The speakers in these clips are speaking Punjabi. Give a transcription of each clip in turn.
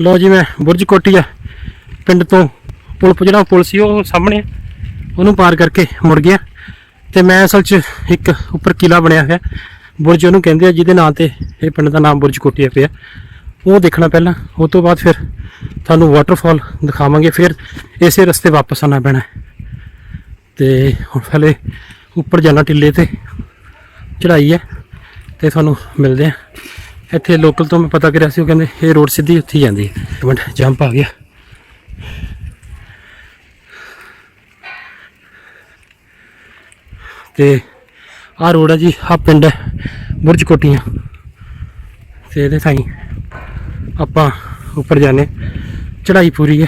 ਲੋ ਜੀ ਮੈਂ ਬੁਰਜ ਕੋਟੀਆ ਪਿੰਡ ਤੋਂ ਪੁਲ ਜਿਹੜਾ ਪੁਲ ਸੀ ਉਹ ਸਾਹਮਣੇ ਉਹਨੂੰ ਪਾਰ ਕਰਕੇ ਮੁੜ ਗਿਆ ਤੇ ਮੈਂ ਅਸਲ 'ਚ ਇੱਕ ਉੱਪਰ ਕਿਲਾ ਬਣਿਆ ਹੋਇਆ, ਬੁਰਜ ਉਹਨੂੰ ਕਹਿੰਦੇ ਆ, ਜਿਹਦੇ ਨਾਂ ਤੇ ਇਹ ਪਿੰਡ ਦਾ ਨਾਮ ਬੁਰਜ ਕੋਟੀਆ ਪਿਆ ਉਹ ਦੇਖਣਾ ਪਹਿਲਾਂ, ਉਹ ਤੋਂ ਬਾਅਦ ਫਿਰ ਤੁਹਾਨੂੰ ਵਾਟਰਫਾਲ ਦਿਖਾਵਾਂਗੇ, ਫਿਰ ਇਸੇ ਰਸਤੇ ਵਾਪਸ ਆਣਾ ਪੈਣਾ ਹੈ। ਤੇ ਹੁਣ ਪਹਿਲੇ ਉੱਪਰ ਜਾਣਾ ਟਿੱਲੇ ਤੇ ਚੜਾਈ ਹੈ ਤੇ ਤੁਹਾਨੂੰ ਮਿਲਦੇ ਆ ਇੱਥੇ ਲੋਕਲ ਤੋਂ ਮੈਂ ਪਤਾ ਕਰਿਆ ਸੀ, ਉਹ ਕਹਿੰਦੇ, ਇਹ ਰੋਡ ਸਿੱਧੀ ਉੱਥੇ ਹੀ ਜਾਂਦੀ ਹੈ। ਇੱਕ ਮਿੰਟ ਜੰਪ ਆ ਗਿਆ। ਤੇ ਆਹ ਰੋਡ ਹੈ ਜੀ, ਆਹ ਪਿੰਡ ਹੈ, ਬੁਰਜ ਕੋਟੀਆਂ। ਤੇ ਇਹਦੇ ਥਾਈ ਆਪਾਂ ਉੱਪਰ ਜਾਣੇ ਚੜਾਈ ਪੂਰੀ ਹੈ,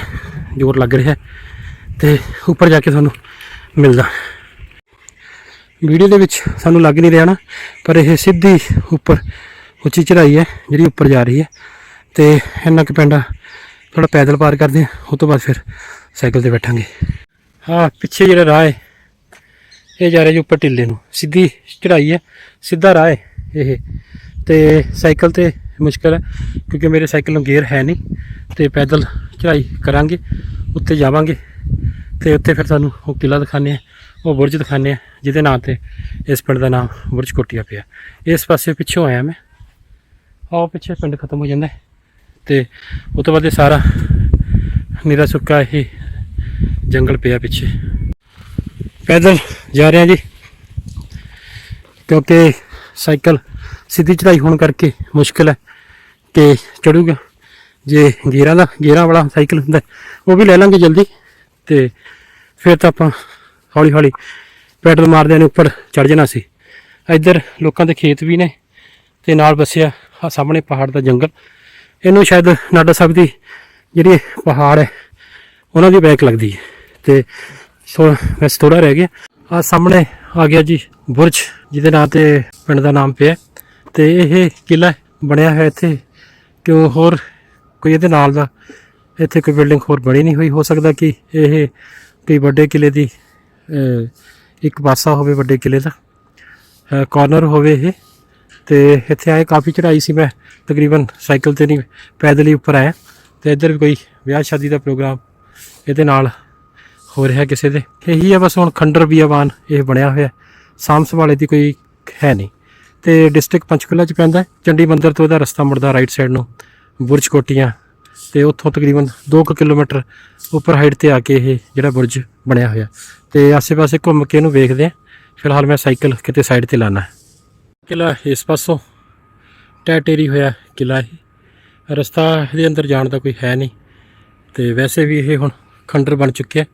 ਜ਼ੋਰ ਲੱਗ ਰਿਹਾ ਹੈ। ਤੇ ਉੱਪਰ ਜਾ ਕੇ ਤੁਹਾਨੂੰ ਮਿਲਦਾ। ਵੀਡੀਓ ਦੇ ਵਿੱਚ ਸਾਨੂੰ ਲੱਗ ਨਹੀਂ ਰਿਹਾ ਨਾ, ਪਰ ਇਹ ਸਿੱਧੀ ਉੱਪਰ ਉੱਚੀ ਚੜ੍ਹਾਈ ਹੈ, ਜਿਹੜੀ ਉੱਪਰ ਜਾ ਰਹੀ ਹੈ। ਤੇ ਇੰਨਾ ਕੁ ਪਿੰਡ ਥੋੜਾ ਪੈਦਲ ਪਾਰ ਕਰਦੇ ਹਾਂ ਉਸ ਤੋਂ ਬਾਅਦ ਫਿਰ ਸਾਈਕਲ ਤੇ ਬੈਠਾਂਗੇ। ਹਾਂ ਪਿੱਛੇ ਜਿਹੜਾ ਰਾਹ ਹੈ, ਇਹ ਜਾ ਰਿਹਾ ਜੀ ਉੱਪਰ ਟਿੱਲੇ ਨੂੰ। ਸਿੱਧੀ ਚੜ੍ਹਾਈ ਹੈ, ਸਿੱਧਾ ਰਾਹ ਹੈ ਇਹ। ਤੇ ਸਾਈਕਲ ਤੇ ਮੁਸ਼ਕਲ ਹੈ, ਕਿਉਂਕਿ ਮੇਰੇ ਸਾਈਕਲ ਨੂੰ ਗੇਅਰ ਹੈ ਨਹੀਂ। ਤੇ ਪੈਦਲ ਚੜ੍ਹਾਈ ਕਰਾਂਗੇ, ਉੱਤੇ ਜਾਵਾਂਗੇ। ਤੇ ਉੱਤੇ ਫਿਰ ਤੁਹਾਨੂੰ ਉਹ ਕਿਲਾ ਦਿਖਾਣੇ ਆ ਉਹ ਬੁਰਜ ਦਿਖਾਣੇ ਆ ਜਿਹਦੇ ਨਾਂ ਤੇ ਇਸ ਪਿੰਡ ਦਾ ਨਾਮ ਬੁਰਜ ਕੋਟੀਆ ਪਿਆ। ਇਸ ਪਾਸੇ ਪਿੱਛੋਂ ਆਇਆ ਮੈਂ। ਆਹ ਪਿੱਛੇ ਪਿੰਡ ਖਤਮ ਹੋ ਜਾਂਦਾ ਹੈ। ਤੇ ਉਹ ਤੋਂ ਬਾਅਦ ਇਹ ਸਾਰਾ ਨਿਰਾ ਸੁੱਕਾ ਇਹ ਜੰਗਲ ਪਿਆ ਪਿੱਛੇ। ਪੈਦਲ ਜਾ ਰਹੇ ਹਾਂ ਜੀ। ਕਿਉਂਕਿ ਸਾਈਕਲ ਸਿੱਧੀ ਚੜਾਈ ਹੋਣ ਕਰਕੇ ਮੁਸ਼ਕਲ ਹੈ ਕਿ ਚੜੂਗਾ ਜੇ ਗੇਰਾਂ ਦਾ, ਗੇਰਾਂ ਵਾਲਾ ਸਾਈਕਲ ਹੁੰਦਾ, ਉਹ ਵੀ ਲੈ ਲਾਂਗੇ ਜਲਦੀ। ਤੇ ਫਿਰ ਤਾਂ ਆਪਾਂ ਹੌਲੀ ਹੌਲੀ ਪੈਡਲ ਮਾਰਦਿਆਂ ਨੇ ਉੱਪਰ ਚੜ ਜਾਣਾ ਸੀ। ਇੱਧਰ ਲੋਕਾਂ ਦੇ ਖੇਤ ਵੀ ਨੇ ਤੇ ਨਾਲ ਵਸਿਆ ਆ ਸਾਹਮਣੇ ਪਹਾੜ ਦਾ ਜੰਗਲ। ਇਹਨੂੰ ਸ਼ਾਇਦ ਨਾਡਾ ਸਾਹਿਬ ਦੀ ਜਿਹੜੀ ਪਹਾੜ ਹੈ, ਉਹਨਾਂ ਦੀ ਬੈਕ ਲੱਗਦੀ ਹੈ। ਤੇ ਸੋ ਵੈਸੇ ਥੋੜਾ ਰਹਿ ਗਿਆ। ਆ ਸਾਹਮਣੇ ਆ ਗਿਆ ਜੀ ਬੁਰਜ, ਜਿਹਦੇ ਨਾਂ ਤੇ ਪਿੰਡ ਦਾ ਨਾਮ ਪਿਆ। ਤੇ ਇਹ ਕਿਲਾ ਬਣਿਆ ਹੋਇਆ ਇੱਥੇ। ਕਿ ਉਹ ਹੋਰ ਕੋਈ ਇਹਦੇ ਨਾਲ ਦਾ ਇੱਥੇ ਕੋਈ ਬਿਲਡਿੰਗ ਹੋਰ ਬਣੀ ਨਹੀਂ ਹੋਈ। ਹੋ ਸਕਦਾ ਕਿ ਇਹ ਕੋਈ ਵੱਡੇ ਕਿਲੇ ਦੀ ਇੱਕ ਪਾਸਾ ਹੋਵੇ ਵੱਡੇ ਕਿਲੇ ਦਾ। ਕਾਰਨਰ ਹੋਵੇ ਇਹ। ਤੇ ਇੱਥੇ ਆਏ, ਕਾਫੀ ਚੜਾਈ ਸੀ ਮੈਂ, ਤਕਰੀਬਨ ਸਾਈਕਲ ਤੇ ਨਹੀਂ, ਪੈਦਲ ਹੀ ਉੱਪਰ ਆਇਆ ਤੇ ਇੱਧਰ ਵੀ ਕੋਈ ਵਿਆਹ ਸ਼ਾਦੀ ਦਾ ਪ੍ਰੋਗਰਾਮ ਇਹਦੇ ਨਾਲ ਹੋ ਰਿਹਾ ਕਿਸੇ ਦੇ। ਇਹੀ ਆ ਬਸ ਹੁਣ ਖੰਡਰ ਬੀਆਵਾਨ ਇਹ ਬਣਿਆ ਹੋਇਆ, ਸਾਂਭ ਸੰਭਾਲੇ ਦੀ ਕੋਈ ਹੈ ਨਹੀਂ। ਤੇ ਡਿਸਟ੍ਰਿਕਟ ਪੰਚਕੂਲਾ ਚ ਪੈਂਦਾ, ਚੰਡੀ ਮੰਦਰ ਤੋਂ ਇਹਦਾ ਰਸਤਾ ਮੁੜਦਾ ਰਾਈਟ ਸਾਈਡ ਨੂੰ, ਬੁਰਜ ਕੋਟੀਆਂ ਤੇ ਉੱਥੋਂ ਤਕਰੀਬਨ 2 ਕਿਲੋਮੀਟਰ ਉੱਪਰ ਹਾਈਟ ਤੇ ਆ ਕੇ ਇਹ ਜਿਹੜਾ ਬੁਰਜ ਬਣਿਆ ਹੋਇਆ। ਤੇ ਆਸੇ-ਪਾਸੇ ਘੁੰਮ ਕੇ ਇਹਨੂੰ ਵੇਖਦੇ ਆ ਫਿਲਹਾਲ ਮੈਂ ਸਾਈਕਲ ਕਿਤੇ ਸਾਈਡ ਤੇ ਲਾਣਾ ਕਿਲਾ ਇਸ ਪਾਸੋਂ ਟੈਟੇਰੀ ਹੋਇਆ ਕਿਲਾ ਇਹ। ਰਸਤਾ ਇਹਦੇ ਅੰਦਰ ਜਾਣ ਦਾ ਕੋਈ ਹੈ ਨਹੀਂ ਤੇ ਵੈਸੇ ਵੀ ਇਹ ਹੁਣ ਖੰਡਰ ਬਣ ਚੁੱਕਿਆ।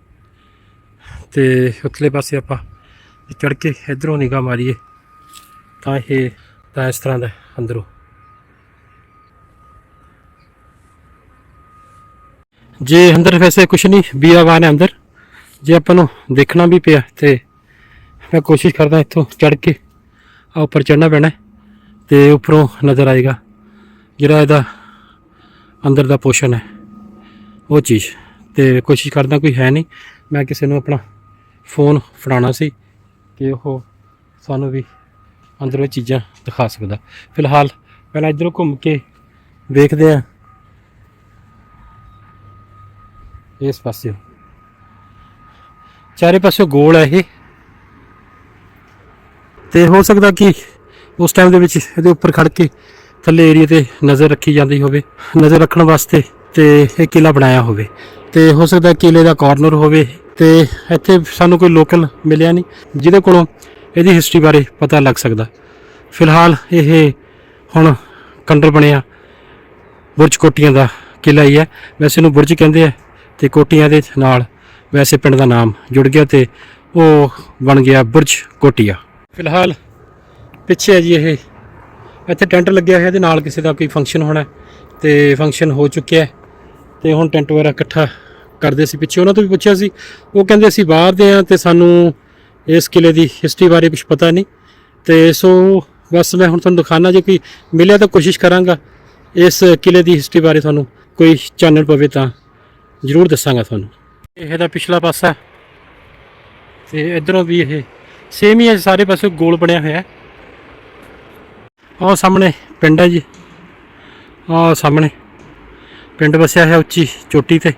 ਤੇ ਉਤਲੇ ਪਾਸੇ ਆਪਾਂ ਚੜ ਕੇ ਇਧਰੋਂ ਨਿਗਾਹ ਮਾਰੀਏ ਤਾਂ ਇਹ ਤਾਂ ਇਸ ਤਰ੍ਹਾਂ ਦਾ ਅੰਦਰੋਂ। ਜੇ ਅੰਦਰ ਵੈਸੇ ਕੁਛ ਨਹੀਂ ਬੀਆਵਾਨ ਹੈ ਅੰਦਰ। ਜੇ ਆਪਾਂ ਨੂੰ ਦੇਖਣਾ ਵੀ ਪਿਆ ਤੇ ਮੈਂ ਕੋਸ਼ਿਸ਼ ਕਰਦਾ ਇੱਥੋਂ ਚੜ ਕੇ ਆ ਉੱਪਰ ਚੜਨਾ ਪੈਣਾ ਹੈ ਤੇ ਉੱਪਰੋਂ ਨਜ਼ਰ ਆਏਗਾ ਜਿਹੜਾ ਇਹਦਾ ਅੰਦਰ ਦਾ ਪੋਰਸ਼ਨ ਹੈ ਉਹ ਚੀਜ਼। ਤੇ ਕੋਸ਼ਿਸ਼ ਕਰਦਾ ਕੋਈ ਹੈ ਨਹੀਂ। ਮੈਂ ਕਿਸੇ ਨੂੰ ਆਪਣਾ ਫੋਨ ਫੜਾਉਣਾ ਸੀ ਕਿ ਉਹ ਸਾਨੂੰ ਵੀ ਅੰਦਰੋਂ ਇਹ ਚੀਜ਼ਾਂ ਦਿਖਾ ਸਕਦਾ। ਫਿਲਹਾਲ ਪਹਿਲਾਂ ਇਧਰੋਂ ਘੁੰਮ ਕੇ ਵੇਖਦੇ ਆ ਇਸ ਪਾਸੇ ਚਾਰੇ ਪਾਸੇ ਗੋਲ ਹੈ ਇਹ। ਤੇ ਹੋ ਸਕਦਾ ਕਿ ਉਸ ਟਾਈਮ ਦੇ ਵਿੱਚ ਇਹਦੇ ਉੱਪਰ ਖੜ ਕੇ ਥੱਲੇ ਏਰੀਆ ਤੇ ਨਜ਼ਰ ਰੱਖੀ ਜਾਂਦੀ ਹੋਵੇ, ਨਜ਼ਰ ਰੱਖਣ ਵਾਸਤੇ ਤੇ ਇਹ ਕਿਲਾ ਬਣਾਇਆ ਹੋਵੇ। ਤੇ ਹੋ ਸਕਦਾ ਕਿਲੇ ਦਾ ਕਾਰਨਰ ਹੋਵੇ ਤੇ ਇੱਥੇ ਸਾਨੂੰ ਕੋਈ ਲੋਕਲ ਮਿਲਿਆ ਨਹੀਂ, ਜਿਹਦੇ ਕੋਲੋਂ ਇਹਦੀ ਹਿਸਟਰੀ ਬਾਰੇ ਪਤਾ ਲੱਗ ਸਕਦਾ। ਫਿਲਹਾਲ ਇਹ ਹੁਣ ਕੰਡਰ ਬਣਿਆ ਬੁਰਜ ਕੋਟੀਆਂ ਦਾ ਕਿਲਾ ਹੀ ਹੈ। ਵੈਸੇ ਇਹਨੂੰ ਬੁਰਜ ਕਹਿੰਦੇ ਆ ਤੇ ਕੋਟੀਆਂ ਦੇ ਨਾਲ ਵੈਸੇ ਪਿੰਡ ਦਾ ਨਾਮ ਜੁੜ ਗਿਆ ਤੇ ਉਹ ਬਣ ਗਿਆ ਬੁਰਜ ਕੋਟੀਆ। ਫਿਲਹਾਲ ਪਿੱਛੇ ਹੈ ਜੀ ਇਹ। ਇੱਥੇ ਟੈਂਟ ਲੱਗਿਆ ਹੋਇਆ, ਇਹਦੇ ਨਾਲ ਕਿਸੇ ਦਾ ਕੋਈ ਫੰਕਸ਼ਨ ਹੋਣਾ ਹੈ ਤੇ ਫੰਕਸ਼ਨ ਹੋ ਚੁੱਕਿਆ ਹੈ ਤੇ ਹੁਣ ਟੈਂਟ ਵਗੈਰਾ ਇਕੱਠਾ ਕਰਦੇ ਸੀ ਪਿੱਛੇ। ਉਹਨਾਂ ਤੋਂ ਵੀ ਪੁੱਛਿਆ ਸੀ, ਉਹ ਕਹਿੰਦੇ ਅਸੀਂ ਬਾਹਰ ਦੇ ਆ ਤੇ ਸਾਨੂੰ ਇਸ ਕਿਲੇ ਦੀ ਹਿਸਟਰੀ ਬਾਰੇ ਕੁਝ ਪਤਾ ਨਹੀਂ। ਤੇ ਸੋ ਬਸ ਮੈਂ ਹੁਣ ਤੁਹਾਨੂੰ ਦਿਖਾਣਾ ਜੇ ਕੋਈ ਮਿਲਿਆ ਤਾਂ ਕੋਸ਼ਿਸ਼ ਕਰਾਂਗਾ ਇਸ ਕਿਲੇ ਦੀ ਹਿਸਟਰੀ ਬਾਰੇ ਤੁਹਾਨੂੰ ਕੋਈ ਚਾਨਣ ਪਵੇ ਤਾਂ ਜ਼ਰੂਰ ਦੱਸਾਂਗਾ ਤੁਹਾਨੂੰ। ਇਹ ਇਹਦਾ ਪਿਛਲਾ ਪਾਸਾ। ਤੇ ਇਧਰੋਂ ਵੀ ਇਹ ਸੇਮ ਹੀ ਹੈ, ਸਾਰੇ ਪਾਸੇ ਗੋਲ ਬਣਿਆ ਹੋਇਆ ਹੈ। ਆਹ ਸਾਹਮਣੇ ਪਿੰਡ ਹੈ ਜੀ। ਆਹ ਸਾਹਮਣੇ ਪਿੰਡ ਵਸਿਆ ਹੈ ਉੱਚੀ ਚੋਟੀ ਤੇ।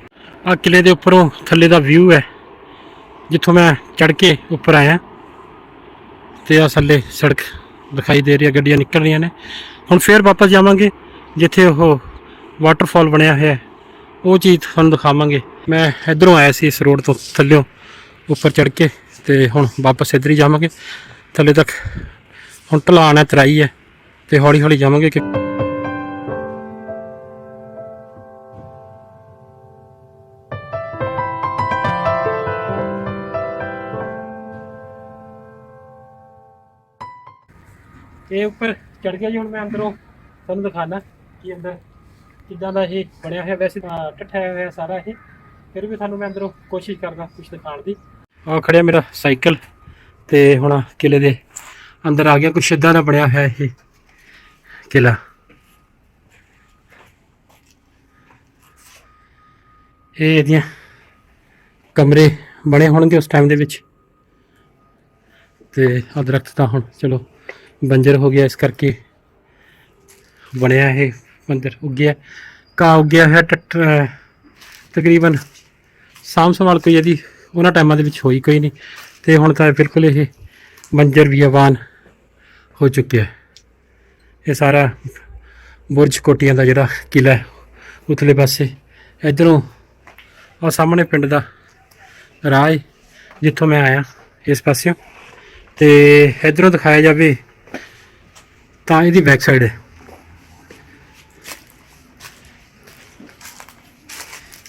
ਆ ਕਿਲੇ ਦੇ ਉੱਪਰੋਂ ਥੱਲੇ ਦਾ ਵਿਊ ਹੈ, ਜਿੱਥੋਂ ਮੈਂ ਚੜ ਕੇ ਉੱਪਰ ਆਇਆ। ਤੇ ਆ ਥੱਲੇ ਸੜਕ ਦਿਖਾਈ ਦੇ ਰਹੀ ਹੈ, ਗੱਡੀਆਂ ਨਿਕਲ ਰਹੀਆਂ ਨੇ। ਹੁਣ ਫੇਰ ਵਾਪਸ ਜਾਵਾਂਗੇ, ਜਿੱਥੇ ਉਹ ਵਾਟਰਫਾਲ ਬਣਿਆ ਹੋਇਆ ਹੈ। ਉਹ ਚੀਜ਼ ਤੁਹਾਨੂੰ ਦਿਖਾਵਾਂਗੇ। ਮੈਂ ਇਧਰੋਂ ਆਇਆ ਸੀ ਇਸ ਰੋਡ ਤੋਂ, ਥੱਲਿਓਂ ਉੱਪਰ ਚੜ ਕੇ। ਤੇ ਹੁਣ ਵਾਪਸ ਇੱਧਰ ਹੀ ਜਾਵਾਂਗੇ। ਥੱਲੇ ਤੱਕ ਹੁਣ ਢਲਾਣ ਹੈ, ਤਰਾਈ ਹੈ ਤੇ ਹੌਲੀ ਹੌਲੀ ਜਾਵਾਂਗੇ ਕਿ ਇਹ ਉੱਪਰ ਚੜ ਗਿਆ ਜੀ ਹੁਣ ਮੈਂ ਅੰਦਰੋਂ। ਤੁਹਾਨੂੰ ਦਿਖਾਣਾ ਕਿ ਅੰਦਰ ਕਿੱਦਾਂ ਦਾ ਇਹ ਬਣਿਆ ਹੋਇਆ। ਵੈਸੇ ਤਾਂ ਟੱਠਾ ਹੋਇਆ ਸਾਰਾ ਇਹ। ਫਿਰ ਵੀ ਤੁਹਾਨੂੰ ਮੈਂ ਅੰਦਰੋਂ ਕੋਸ਼ਿਸ਼ ਕਰਦਾ ਕੁਝ ਦਿਖਾਉਣ ਦੀ। ਆ ਖੜਿਆ ਮੇਰਾ ਸਾਈਕਲ ਤੇ ਹੁਣ ਕਿਲੇ ਦੇ ਅੰਦਰ ਆ ਗਿਆ, ਕੁਛ ਇਦਾਂ ਦਾ ਬਣਿਆ ਹੋਇਆ ਇਹ ਕਿਲਾ। ਇਹ ਇਹਦੀਆਂ ਕਮਰੇ ਬਣੇ ਹੋਣਗੇ ਉਸ ਟਾਈਮ ਦੇ ਵਿੱਚ। ਤੇ ਆ ਦਰਖਤ ਤਾਂ ਹੁਣ ਚਲੋ ਬੰਜਰ ਹੋ ਗਿਆ, ਇਸ ਕਰਕੇ ਬਣਿਆ ਇਹ ਮੰਦਰ। ਉੱਗਿਆ ਕਾ ਉੱਗਿਆ ਹੈ ਟੱਟ ਤਕਰੀਬਨ ਸਾਂਭ ਸੰਭਾਲ ਕੋਈ ਇਹਦੀ ਉਹਨਾਂ ਟਾਈਮਾਂ ਦੇ ਵਿੱਚ ਹੋਈ ਕੋਈ ਨਹੀਂ। ਤੇ ਹੁਣ ਤਾਂ ਬਿਲਕੁਲ ਇਹ ਬੰਜਰ ਬਿਆਬਾਨ ਹੋ ਚੁੱਕਿਆ ਹੈ। ਇਹ ਸਾਰਾ ਬੁਰਜ ਕੋਟੀਆਂ ਦਾ ਜਿਹੜਾ ਕਿਲਾ ਉਥਲੇ ਪਾਸੇ। ਇਧਰੋਂ ਆ ਸਾਹਮਣੇ ਪਿੰਡ ਦਾ ਰਾਹ ਹੈ, ਜਿੱਥੋਂ ਮੈਂ ਆਇਆ ਇਸ ਪਾਸਿਓਂ। ਤੇ ਇਧਰੋਂ ਦਿਖਾਇਆ ਜਾਵੇ ਤਾਂ ਇਹਦੀ ਬੈਕ ਸਾਈਡ ਹੈ।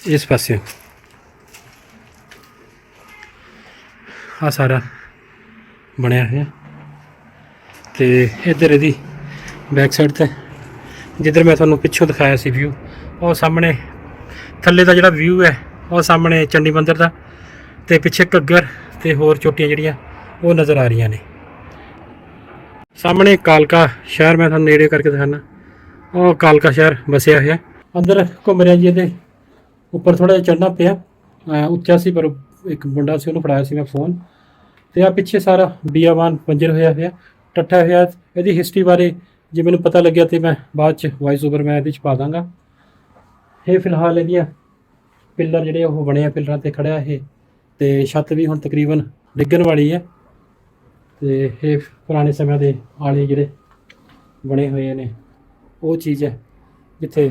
ਇਸ ਪਾਸਿਓਂ। ਆ ਸਾਰਾ ਬਣਿਆ ਹੋਇਆ। ਤੇ ਇੱਧਰ ਇਹਦੀ ਬੈਕ ਸਾਈਡ ਤੇ ਜਿੱਧਰ ਮੈਂ ਤੁਹਾਨੂੰ ਪਿੱਛੋਂ ਦਿਖਾਇਆ ਸੀ ਵਿਊ ਉਹ ਸਾਹਮਣੇ ਥੱਲੇ ਦਾ ਜਿਹੜਾ ਵਿਊ ਹੈ, ਉਹ ਸਾਹਮਣੇ ਚੰਡੀ ਮੰਦਿਰ ਦਾ ਤੇ ਪਿੱਛੇ ਘੱਗਰ ਤੇ ਹੋਰ ਚੋਟੀਆਂ ਜਿਹੜੀਆਂ, ਉਹ ਨਜ਼ਰ ਆ ਰਹੀਆਂ ਨੇ। ਸਾਹਮਣੇ ਕਾਲਕਾ ਸ਼ਹਿਰ ਮੈਂ ਤੁਹਾਨੂੰ ਨੇੜੇ ਕਰਕੇ ਦਿਖਾਣਾ ਉਹ ਕਾਲਕਾ ਸ਼ਹਿਰ ਵਸਿਆ ਹੋਇਆ। ਅੰਦਰ ਘੁੰਮ ਰਿਹਾ ਜੀ ਇਹਦੇ। ਉੱਪਰ ਥੋੜਾ ਜਿਹਾ ਚੜਨਾ ਪਿਆ। ਉੱਚਾ ਸੀ, ਪਰ ਇੱਕ ਮੁੰਡਾ ਸੀ, ਉਹਨੂੰ ਫੜਾਇਆ ਸੀ ਮੈਂ ਫੋਨ ਤੇ ਆ ਪਿੱਛੇ ਸਾਰਾ ਬੀਆਵਾਨ ਬੰਜਰ ਹੋਇਆ ਹੋਇਆ ਟੱਠਾ ਹੋਇਆ। ਇਹਦੀ ਹਿਸਟਰੀ ਬਾਰੇ ਜੇ ਮੈਨੂੰ ਪਤਾ ਲੱਗਿਆ ਤੇ ਮੈਂ ਬਾਅਦ ਚ ਵਾਇਸ ਓਵਰ ਮੈਂ ਇਹਦੇ ਚ ਪਾ ਦਾਂਗਾ। ਇਹ ਫਿਲਹਾਲ ਇਹਦੀਆਂ ਪਿੱਲਰ ਜਿਹੜੇ ਉਹ ਬਣੇ ਆ ਪਿੱਲਰਾਂ ਤੇ ਖੜਿਆ ਇਹ ਤੇ ਛੱਤ ਵੀ ਹੁਣ ਤਕਰੀਬਨ ਡਿੱਗਣ ਵਾਲੀ ਹੈ। ਤੇ ਇਹ ਪੁਰਾਣੇ ਸਮਿਆਂ ਦੇ ਆਲੇ ਜਿਹੜੇ ਬਣੇ ਹੋਏ ਨੇ, ਉਹ ਚੀਜ਼ ਹੈ ਜਿੱਥੇ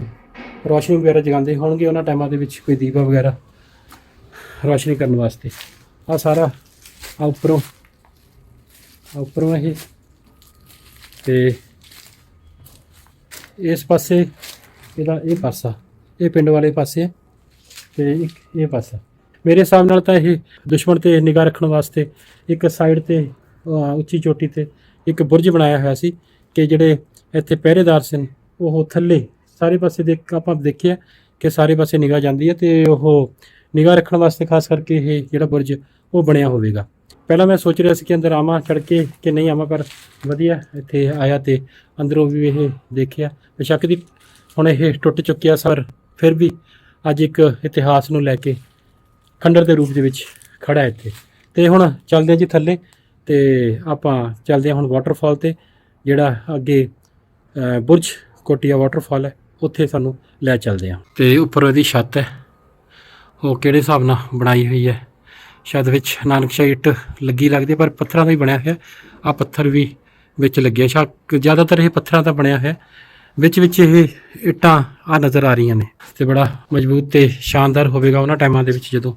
ਰੋਸ਼ਨੀ ਵਗੈਰਾ ਜਗਾਉਂਦੇ ਹੋਣਗੇ, ਉਹਨਾਂ ਟਾਈਮਾਂ ਦੇ ਵਿੱਚ ਕੋਈ ਦੀਵਾ ਵਗੈਰਾ ਰੌਸ਼ਨੀ ਕਰਨ ਵਾਸਤੇ। ਆ ਸਾਰਾ ਆ ਉੱਪਰੋਂ ਆ ਉੱਪਰੋਂ ਇਹ। ਤੇ ਇਸ ਪਾਸੇ ਇਹਦਾ ਇਹ ਪਾਸਾ, ਇਹ ਪਿੰਡ ਵਾਲੇ ਪਾਸੇ ਹੈ ਤੇ ਇੱਕ ਇਹ ਪਾਸਾ। ਮੇਰੇ ਹਿਸਾਬ ਨਾਲ ਤਾਂ ਇਹ ਦੁਸ਼ਮਣ ਤੇ ਨਿਗਾਹ ਰੱਖਣ ਵਾਸਤੇ ਇੱਕ ਸਾਈਡ ਤੇ ਉੱਚੀ ਚੋਟੀ ਤੇ ਇੱਕ ਬੁਰਜ ਬਣਾਇਆ ਹੋਇਆ ਸੀ ਕਿ ਜਿਹੜੇ ਇੱਥੇ ਪਹਿਰੇਦਾਰ ਸਨ, ਉਹ ਥੱਲੇ ਸਾਰੇ ਪਾਸੇ ਦੇਖ ਆਪਾਂ ਦੇਖਿਆ ਕਿ ਸਾਰੇ ਪਾਸੇ ਨਿਗਾਹ ਜਾਂਦੀ ਹੈ ਤੇ ਉਹ ਨਿਗਾਹ ਰੱਖਣ ਵਾਸਤੇ ਖਾਸ ਕਰਕੇ ਇਹ ਜਿਹੜਾ ਬੁਰਜ, ਉਹ ਬਣਿਆ ਹੋਵੇਗਾ। ਪਹਿਲਾਂ ਮੈਂ ਸੋਚ ਰਿਹਾ ਸੀ ਕਿ ਅੰਦਰ ਆਵਾਂ ਚੜ ਕੇ ਕਿ ਨਹੀਂ ਆਵਾਂ, ਪਰ ਵਧੀਆ ਇੱਥੇ ਆਇਆ ਤੇ ਅੰਦਰੋਂ ਵੀ ਇਹ ਦੇਖਿਆ। ਬੇਸ਼ੱਕ ਦੀ ਹੁਣ ਇਹ ਟੁੱਟ ਚੁੱਕਿਆ ਸਰ ਫਿਰ ਵੀ ਅੱਜ ਇੱਕ ਇਤਿਹਾਸ ਨੂੰ ਲੈ ਕੇ ਖੰਡਰ ਦੇ ਰੂਪ ਦੇ ਵਿੱਚ ਖੜਾ ਹੈ ਇੱਥੇ। ਤੇ ਹੁਣ ਚੱਲਦੇ ਹਾਂ ਜੀ ਥੱਲੇ ਤੇ ਆਪਾਂ ਚੱਲਦੇ ਹਾਂ ਹੁਣ ਵਾਟਰਫਾਲ ਤੇ, ਜਿਹੜਾ ਅੱਗੇ ਬੁਰਜ ਕੋਟੀਆ ਵਾਟਰਫਾਲ ਹੈ, ਉੱਥੇ ਸਾਨੂੰ ਲੈ ਚੱਲਦੇ ਹਾਂ। ਤੇ ਉੱਪਰ ਉਹਦੀ ਛੱਤ ਹੈ। ਉਹ ਕਿਹੜੇ ਹਿਸਾਬ ਨਾਲ ਬਣਾਈ ਹੋਈ ਹੈ? ਸ਼ਾਇਦ ਵਿੱਚ ਨਾਨਕਸ਼ਾਹੀ ਇੱਟ ਲੱਗੀ ਲੱਗਦੀ ਹੈ, ਪਰ ਪੱਥਰਾਂ ਦਾ ਹੀ ਬਣਿਆ ਹੋਇਆ। ਆ ਪੱਥਰ ਵੀ ਵਿੱਚ ਲੱਗਿਆ ਸ਼ਾਇਦ ਜ਼ਿਆਦਾਤਰ ਇਹ ਪੱਥਰਾਂ ਦਾ ਬਣਿਆ ਹੋਇਆ। ਵਿੱਚ ਵਿੱਚ ਇਹ ਇੱਟਾਂ ਆ ਨਜ਼ਰ ਆ ਰਹੀਆਂ ਨੇ ਤੇ ਬੜਾ ਮਜ਼ਬੂਤ ਤੇ ਸ਼ਾਨਦਾਰ ਹੋਵੇਗਾ ਉਹਨਾਂ ਟਾਈਮਾਂ ਦੇ ਵਿੱਚ ਜਦੋਂ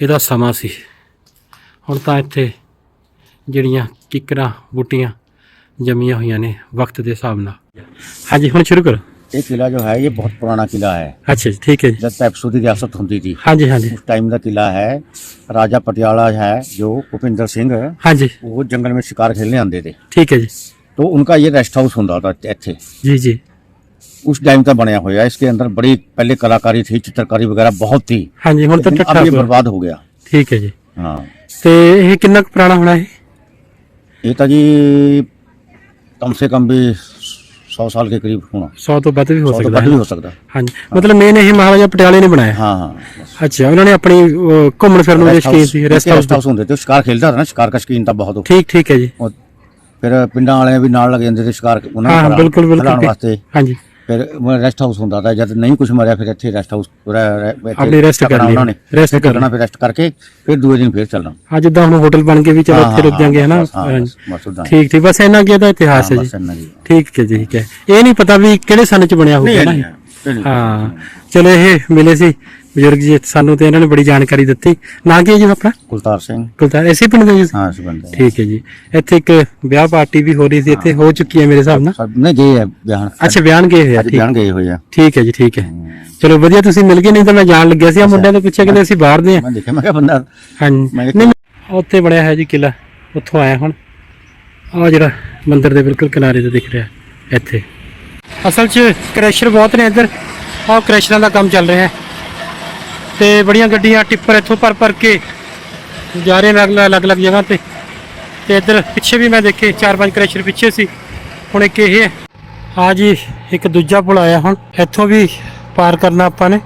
ਇਹਦਾ ਸਮਾਂ ਸੀ। ਹੁਣ ਤਾਂ ਇੱਥੇ ਜਿਹੜੀਆਂ ਕਿਕਰਾਂ ਬੂਟੀਆਂ ਜੰਮੀਆਂ ਹੋਈਆਂ ਨੇ ਵਕਤ ਦੇ ਹਿਸਾਬ ਨਾਲ। ਹਾਂਜੀ ਹੁਣ ਸ਼ੁਰੂ ਕਰੋ। ये किला जो है ये बहुत पुराना किला है। अच्छा ठीक है। जब पैप्सू की रियासत होती थी हाँ जी हाँ जी। उस टाइम का किला है राजा पटियाला है जो भूपिंदर सिंह हाँ जी। वो जंगल में शिकार खेलने आते थे। ठीक है जी। तो उनका ये रेस्ट हाउस होता था इतने जी जी। उस टाइम का बनया हुआ इसके अंदर बड़ी पहले कलाकारी थी चित्रकारी वगैरह बहुत थी। हाँ जी हम तो अब ये बर्बाद हो गया। ठीक है जी। हाँ। तो ये कितना पुराना होना है? ये तो जी कम से कम भी सौ साल के करीब होना 100 ਤੋਂ ਵੱਧ ਵੀ ਹੋ सौ तो ਸਕਦਾ बढ़ भी ਹੈ हो सकता ਹਾਂਜੀ ਮਤਲਬ ਮੇਨ ਇਹ ਮਹਾਰਾਜਾ ਪਟਿਆਲੇ ਨੇ ਬਣਾਇਆ हाँ हाँ ਅੱਛਾ ਉਹਨਾਂ ਨੇ ਆਪਣੀ ਅਹ, ਘੁੰਮਣ ਫਿਰਨ ਦੇ ਸ਼ੌਕੀਨ ਸੀ ਰੈਸਟ ਹਾਊਸ रेस्ट हाउस होते थे शिकार खेलता था ना शिकार का शौकीन था बहुत ਠੀਕ ਠੀਕ ਹੈ ਜੀ ਉਹ ਫਿਰ ਪਿੰਡਾਂ ਵਾਲੇ ਵੀ ਨਾਲ ਲੱਗ ਜਾਂਦੇ ਤੇ ਸ਼ਿਕਾਰ ਉਹਨਾਂ ਹਾਂ ਹਾਂ ਨੂੰ ਬਿਲਕੁਲ ਖਿਲਾਉਣ ਬਿਲਕੁਲ ਵਾਸਤੇ ਹਾਂਜੀ ਫਿਰ ਰੈਸਟ ਹਾਊਸ ਹੁੰਦਾ ਤਾਂ ਜਦ ਨਹੀਂ ਕੁਝ ਮਰਿਆ ਫਿਰ ਇੱਥੇ ਰੈਸਟ ਹਾਊਸ ਆਪਣੀ rest ਕਰਨੀ, ਉਹਨਾਂ ਨੇ। ਰੈਸਟ ਕਰਨਾ ਫਿਰ ਰੈਸਟ ਕਰਕੇ ਫਿਰ ਦੂਏ ਦਿਨ ਫਿਰ ਚੱਲਣਾ। ਆ ਜਿੱਦਾਂ ਹੁਣ ਹੋਟਲ ਬਣ ਗਏ ਵੀ ਚਲੋ ਹਾਂ, ਇੱਥੇ ਰੁਕ ਹਾਂ, ਜਾਾਂਗੇ ਹਨਾ? ਹਾਂ, ਹੀ। ਠੀਕ ਠੀਕ ਬਸ ਇੰਨਾ ਕੀ ਦਾ ਇਤਿਹਾਸ ਹੈ ਹਾਂ, ਜੀ। ਠੀਕ ਹੈ ਜੀ ਠੀਕ ਹੈ। ਇਹ ਨਹੀਂ ਪਤਾ ਵੀ ਕਿਹੜੇ ਸਨ ਚ ਬਣਿਆ ਹੋਊਗਾ ਨਾ ਹਾਂ ਚਲੋ ਇਹ ਮਿਲੇ ਸੀ। ਬਜ਼ੁਰਗ ਜੀ ਸਾਨੂੰ ਤੇ ਇਹਨਾਂ ਨੇ ਬੜੀ ਜਾਣਕਾਰੀ ਦਿੱਤੀ। ਨਾਂ ਕੀ ਹੈ ਜੀ ਆਪਣਾ? ਕੁਲਤਾਰ ਸਿੰਘ। ਕੁਲਤਾਰ ਐਸੀ ਪਿੰਡ ਦੇ ਜੀ? ਹਾਂ ਇਸ ਬੰਦੇ ਠੀਕ ਹੈ ਜੀ। ਇੱਥੇ ਇੱਕ ਵਿਆਹ ਪਾਰਟੀ ਵੀ ਹੋ ਰਹੀ ਸੀ ਇੱਥੇ ਹੋ। ਚੁੱਕੀ ਹੈ ਮੇਰੇ ਹਿਸਾਬ ਨਾਲ? ਸਭ ਨੇ ਗਏ ਆ ਬਿਆਨ ਅੱਛਾ ਬਿਆਨ ਗਏ ਹੋਇਆ ਅੱਜ ਠੀਕ। ਬਿਆਨ ਗਏ ਹੋਏ ਆ। ਠੀਕ ਹੈ ਜੀ ਠੀਕ ਹੈ। ਚਲੋ ਵਧੀਆ ਤੁਸੀਂ ਮਿਲ ਗਏ ਨਹੀਂ ਤਾਂ ਮੈਂ ਜਾਣ ਲੱਗਿਆ ਸੀ। ਆ ਮੁੰਡਿਆਂ ਤੋਂ ਪੁੱਛਿਆ ਕਹਿੰਦੇ ਅਸੀਂ ਬਾਹਰ ਦੇ ਹਾਂ ਮੈਂ ਦੇਖਿਆ ਮੈਂ ਕਿਹਾ ਬੰਦਾ ਹਾਂਜੀ। ਨਹੀਂ ਉੱਥੇ ਬਣਿਆ ਹੈ ਜੀ ਕਿਲਾ ਉੱਥੋਂ ਆਇਆ ਹੁਣ। ਆ ਜਿਹੜਾ ਮੰਦਿਰ ਦੇ ਬਿਲਕੁਲ ਕਿਨਾਰੇ ਤੇ ਦਿਖ ਰਿਹਾ ਇੱਥੇ। ਅਸਲ 'ਚ ਕ੍ਰੈਸ਼ਰ ਬਹੁਤ ਨੇ ਇੱਧਰ। ਆਹ ਕ੍ਰੈਸ਼ਰਾਂ ਦਾ ਕੰਮ ਚੱਲ ਰਿਹਾ ਹੈ। ਤੇ ਬੜੀਆਂ ਗੱਡੀਆਂ ਟਿੱਪਰ ਇੱਥੋਂ ਭਰ ਭਰ ਕੇ ਜਾ ਰਹੇ ਨੇ ਅਲੱਗ ਅਲੱਗ ਅਲੱਗ ਜਗ੍ਹਾ ਤੇ। ਤੇ ਇੱਧਰ ਪਿੱਛੇ ਵੀ ਮੈਂ ਦੇਖੇ, ਚਾਰ ਪੰਜ ਕ੍ਰੈਸ਼ਰ ਪਿੱਛੇ ਸੀ। ਹੁਣ ਇੱਕ ਇਹ ਹੈ। ਆ ਜੀ, ਇੱਕ ਦੂਜਾ ਪੁਲ ਆਇਆ ਹੁਣ। ਇੱਥੋਂ ਵੀ ਪਾਰ ਕਰਨਾ ਆਪਾਂ ਨੇ।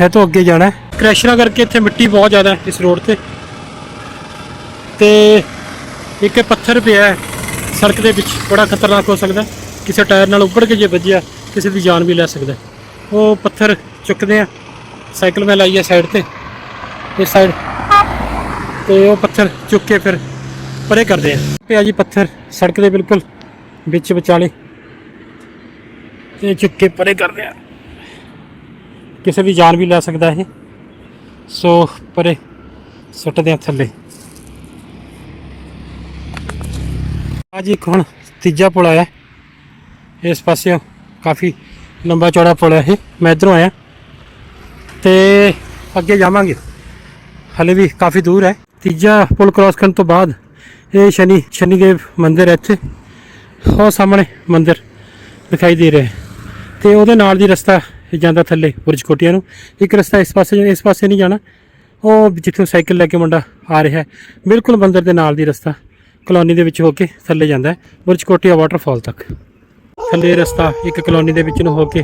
ਇਹ ਤੋਂ ਅੱਗੇ ਜਾਣਾ। ਹੈ ਕ੍ਰੈਸ਼ਰਾਂ ਕਰਕੇ ਇੱਥੇ ਮਿੱਟੀ ਬਹੁਤ ਜ਼ਿਆਦਾ ਹੈ ਇਸ ਰੋਡ ਤੇ। ਤੇ ਇੱਕ ਪੱਥਰ ਪਿਆ ਹੈ ਸੜਕ ਦੇ ਵਿੱਚ। ਬੜਾ ਖਤਰਨਾਕ ਹੋ ਸਕਦਾ ਕਿਸੇ ਟਾਇਰ ਨਾਲ ਉੱਪੜ ਕੇ ਜੇ ਵੱਜਿਆ, ਕਿਸੇ ਦੀ ਜਾਨ ਵੀ ਲੈ ਸਕਦਾ ਉਹ ਪੱਥਰ ਚੁੱਕਦੇ ਆ ਸਾਈਕਲ ਮੈਂ ਲਾਈ ਹੈ ਸਾਈਡ ਤੇ, ਇਸ ਸਾਈਡ। ਤੇ ਉਹ ਪੱਥਰ ਚੁੱਕ ਕੇ ਫਿਰ ਪਰੇ ਕਰਦੇ ਆ। ਪਿਆ ਜੀ ਪੱਥਰ, ਸੜਕ ਦੇ ਬਿਲਕੁਲ ਵਿੱਚ ਵਿਚਾਲੇ। ਤੇ ਚੁੱਕ ਕੇ ਪਰੇ ਕਰਦੇ ਆ। ਕਿਸੇ ਦੀ ਜਾਨ ਵੀ ਲੈ ਸਕਦਾ ਇਹ। ਸੋ ਪਰੇ ਸੁੱਟਦੇ ਆ ਥੱਲੇ। ਅੱਜ ਇੱਕ ਹੁਣ ਤੀਜਾ ਪੁਲ ਆਇਆ। ਇਸ ਪਾਸਿਓਂ ਕਾਫੀ ਲੰਬਾ ਚੌੜਾ ਪੁਲ ਹੈ ਇਹ। ਮੈਂ ਇਧਰੋਂ ਆਇਆ। ਤੇ ਅੱਗੇ ਜਾਵਾਂਗੇ। ਹਲੇ ਵੀ ਕਾਫੀ ਦੂਰ ਹੈ। ਤੀਜਾ ਪੁਲ ਕ੍ਰਾਸ ਕਰਨ ਤੋਂ ਬਾਅਦ ਇਹ ਸ਼ਨੀ, ਸ਼ਨੀਦੇਵ ਮੰਦਿਰ ਹੈ ਇੱਥੇ। ਉਹ ਸਾਹਮਣੇ ਮੰਦਿਰ ਦਿਖਾਈ ਦੇ ਰਿਹਾ ਹੈ। ਤੇ ਉਹਦੇ ਨਾਲ ਦੀ ਰਸਤਾ ਜਾਂਦਾ ਥੱਲੇ ਬੁਰਜ ਕੋਟੀਆਂ ਨੂੰ। ਇੱਕ ਰਸਤਾ ਇਸ ਪਾਸੇ ਇਸ ਪਾਸੇ ਨਹੀਂ ਜਾਣਾ। ਉਹ ਜਿੱਥੋਂ ਸਾਈਕਲ ਲੈ ਕੇ ਮੁੰਡਾ ਆ ਰਿਹਾ ਹੈ। ਬਿਲਕੁਲ ਮੰਦਿਰ ਦੇ ਨਾਲ ਦੀ ਰਸਤਾ ਕਲੋਨੀ ਦੇ ਵਿੱਚ ਹੋ ਕੇ ਥੱਲੇ ਜਾਂਦਾ ਹੈ। ਬੁਰਜ ਕੋਟੀਆ ਵਾਟਰਫਾਲ ਤੱਕ। ਥੱਲੇ ਰਸਤਾ ਇੱਕ ਕਲੋਨੀ ਦੇ ਵਿੱਚ ਨੂੰ ਹੋ ਕੇ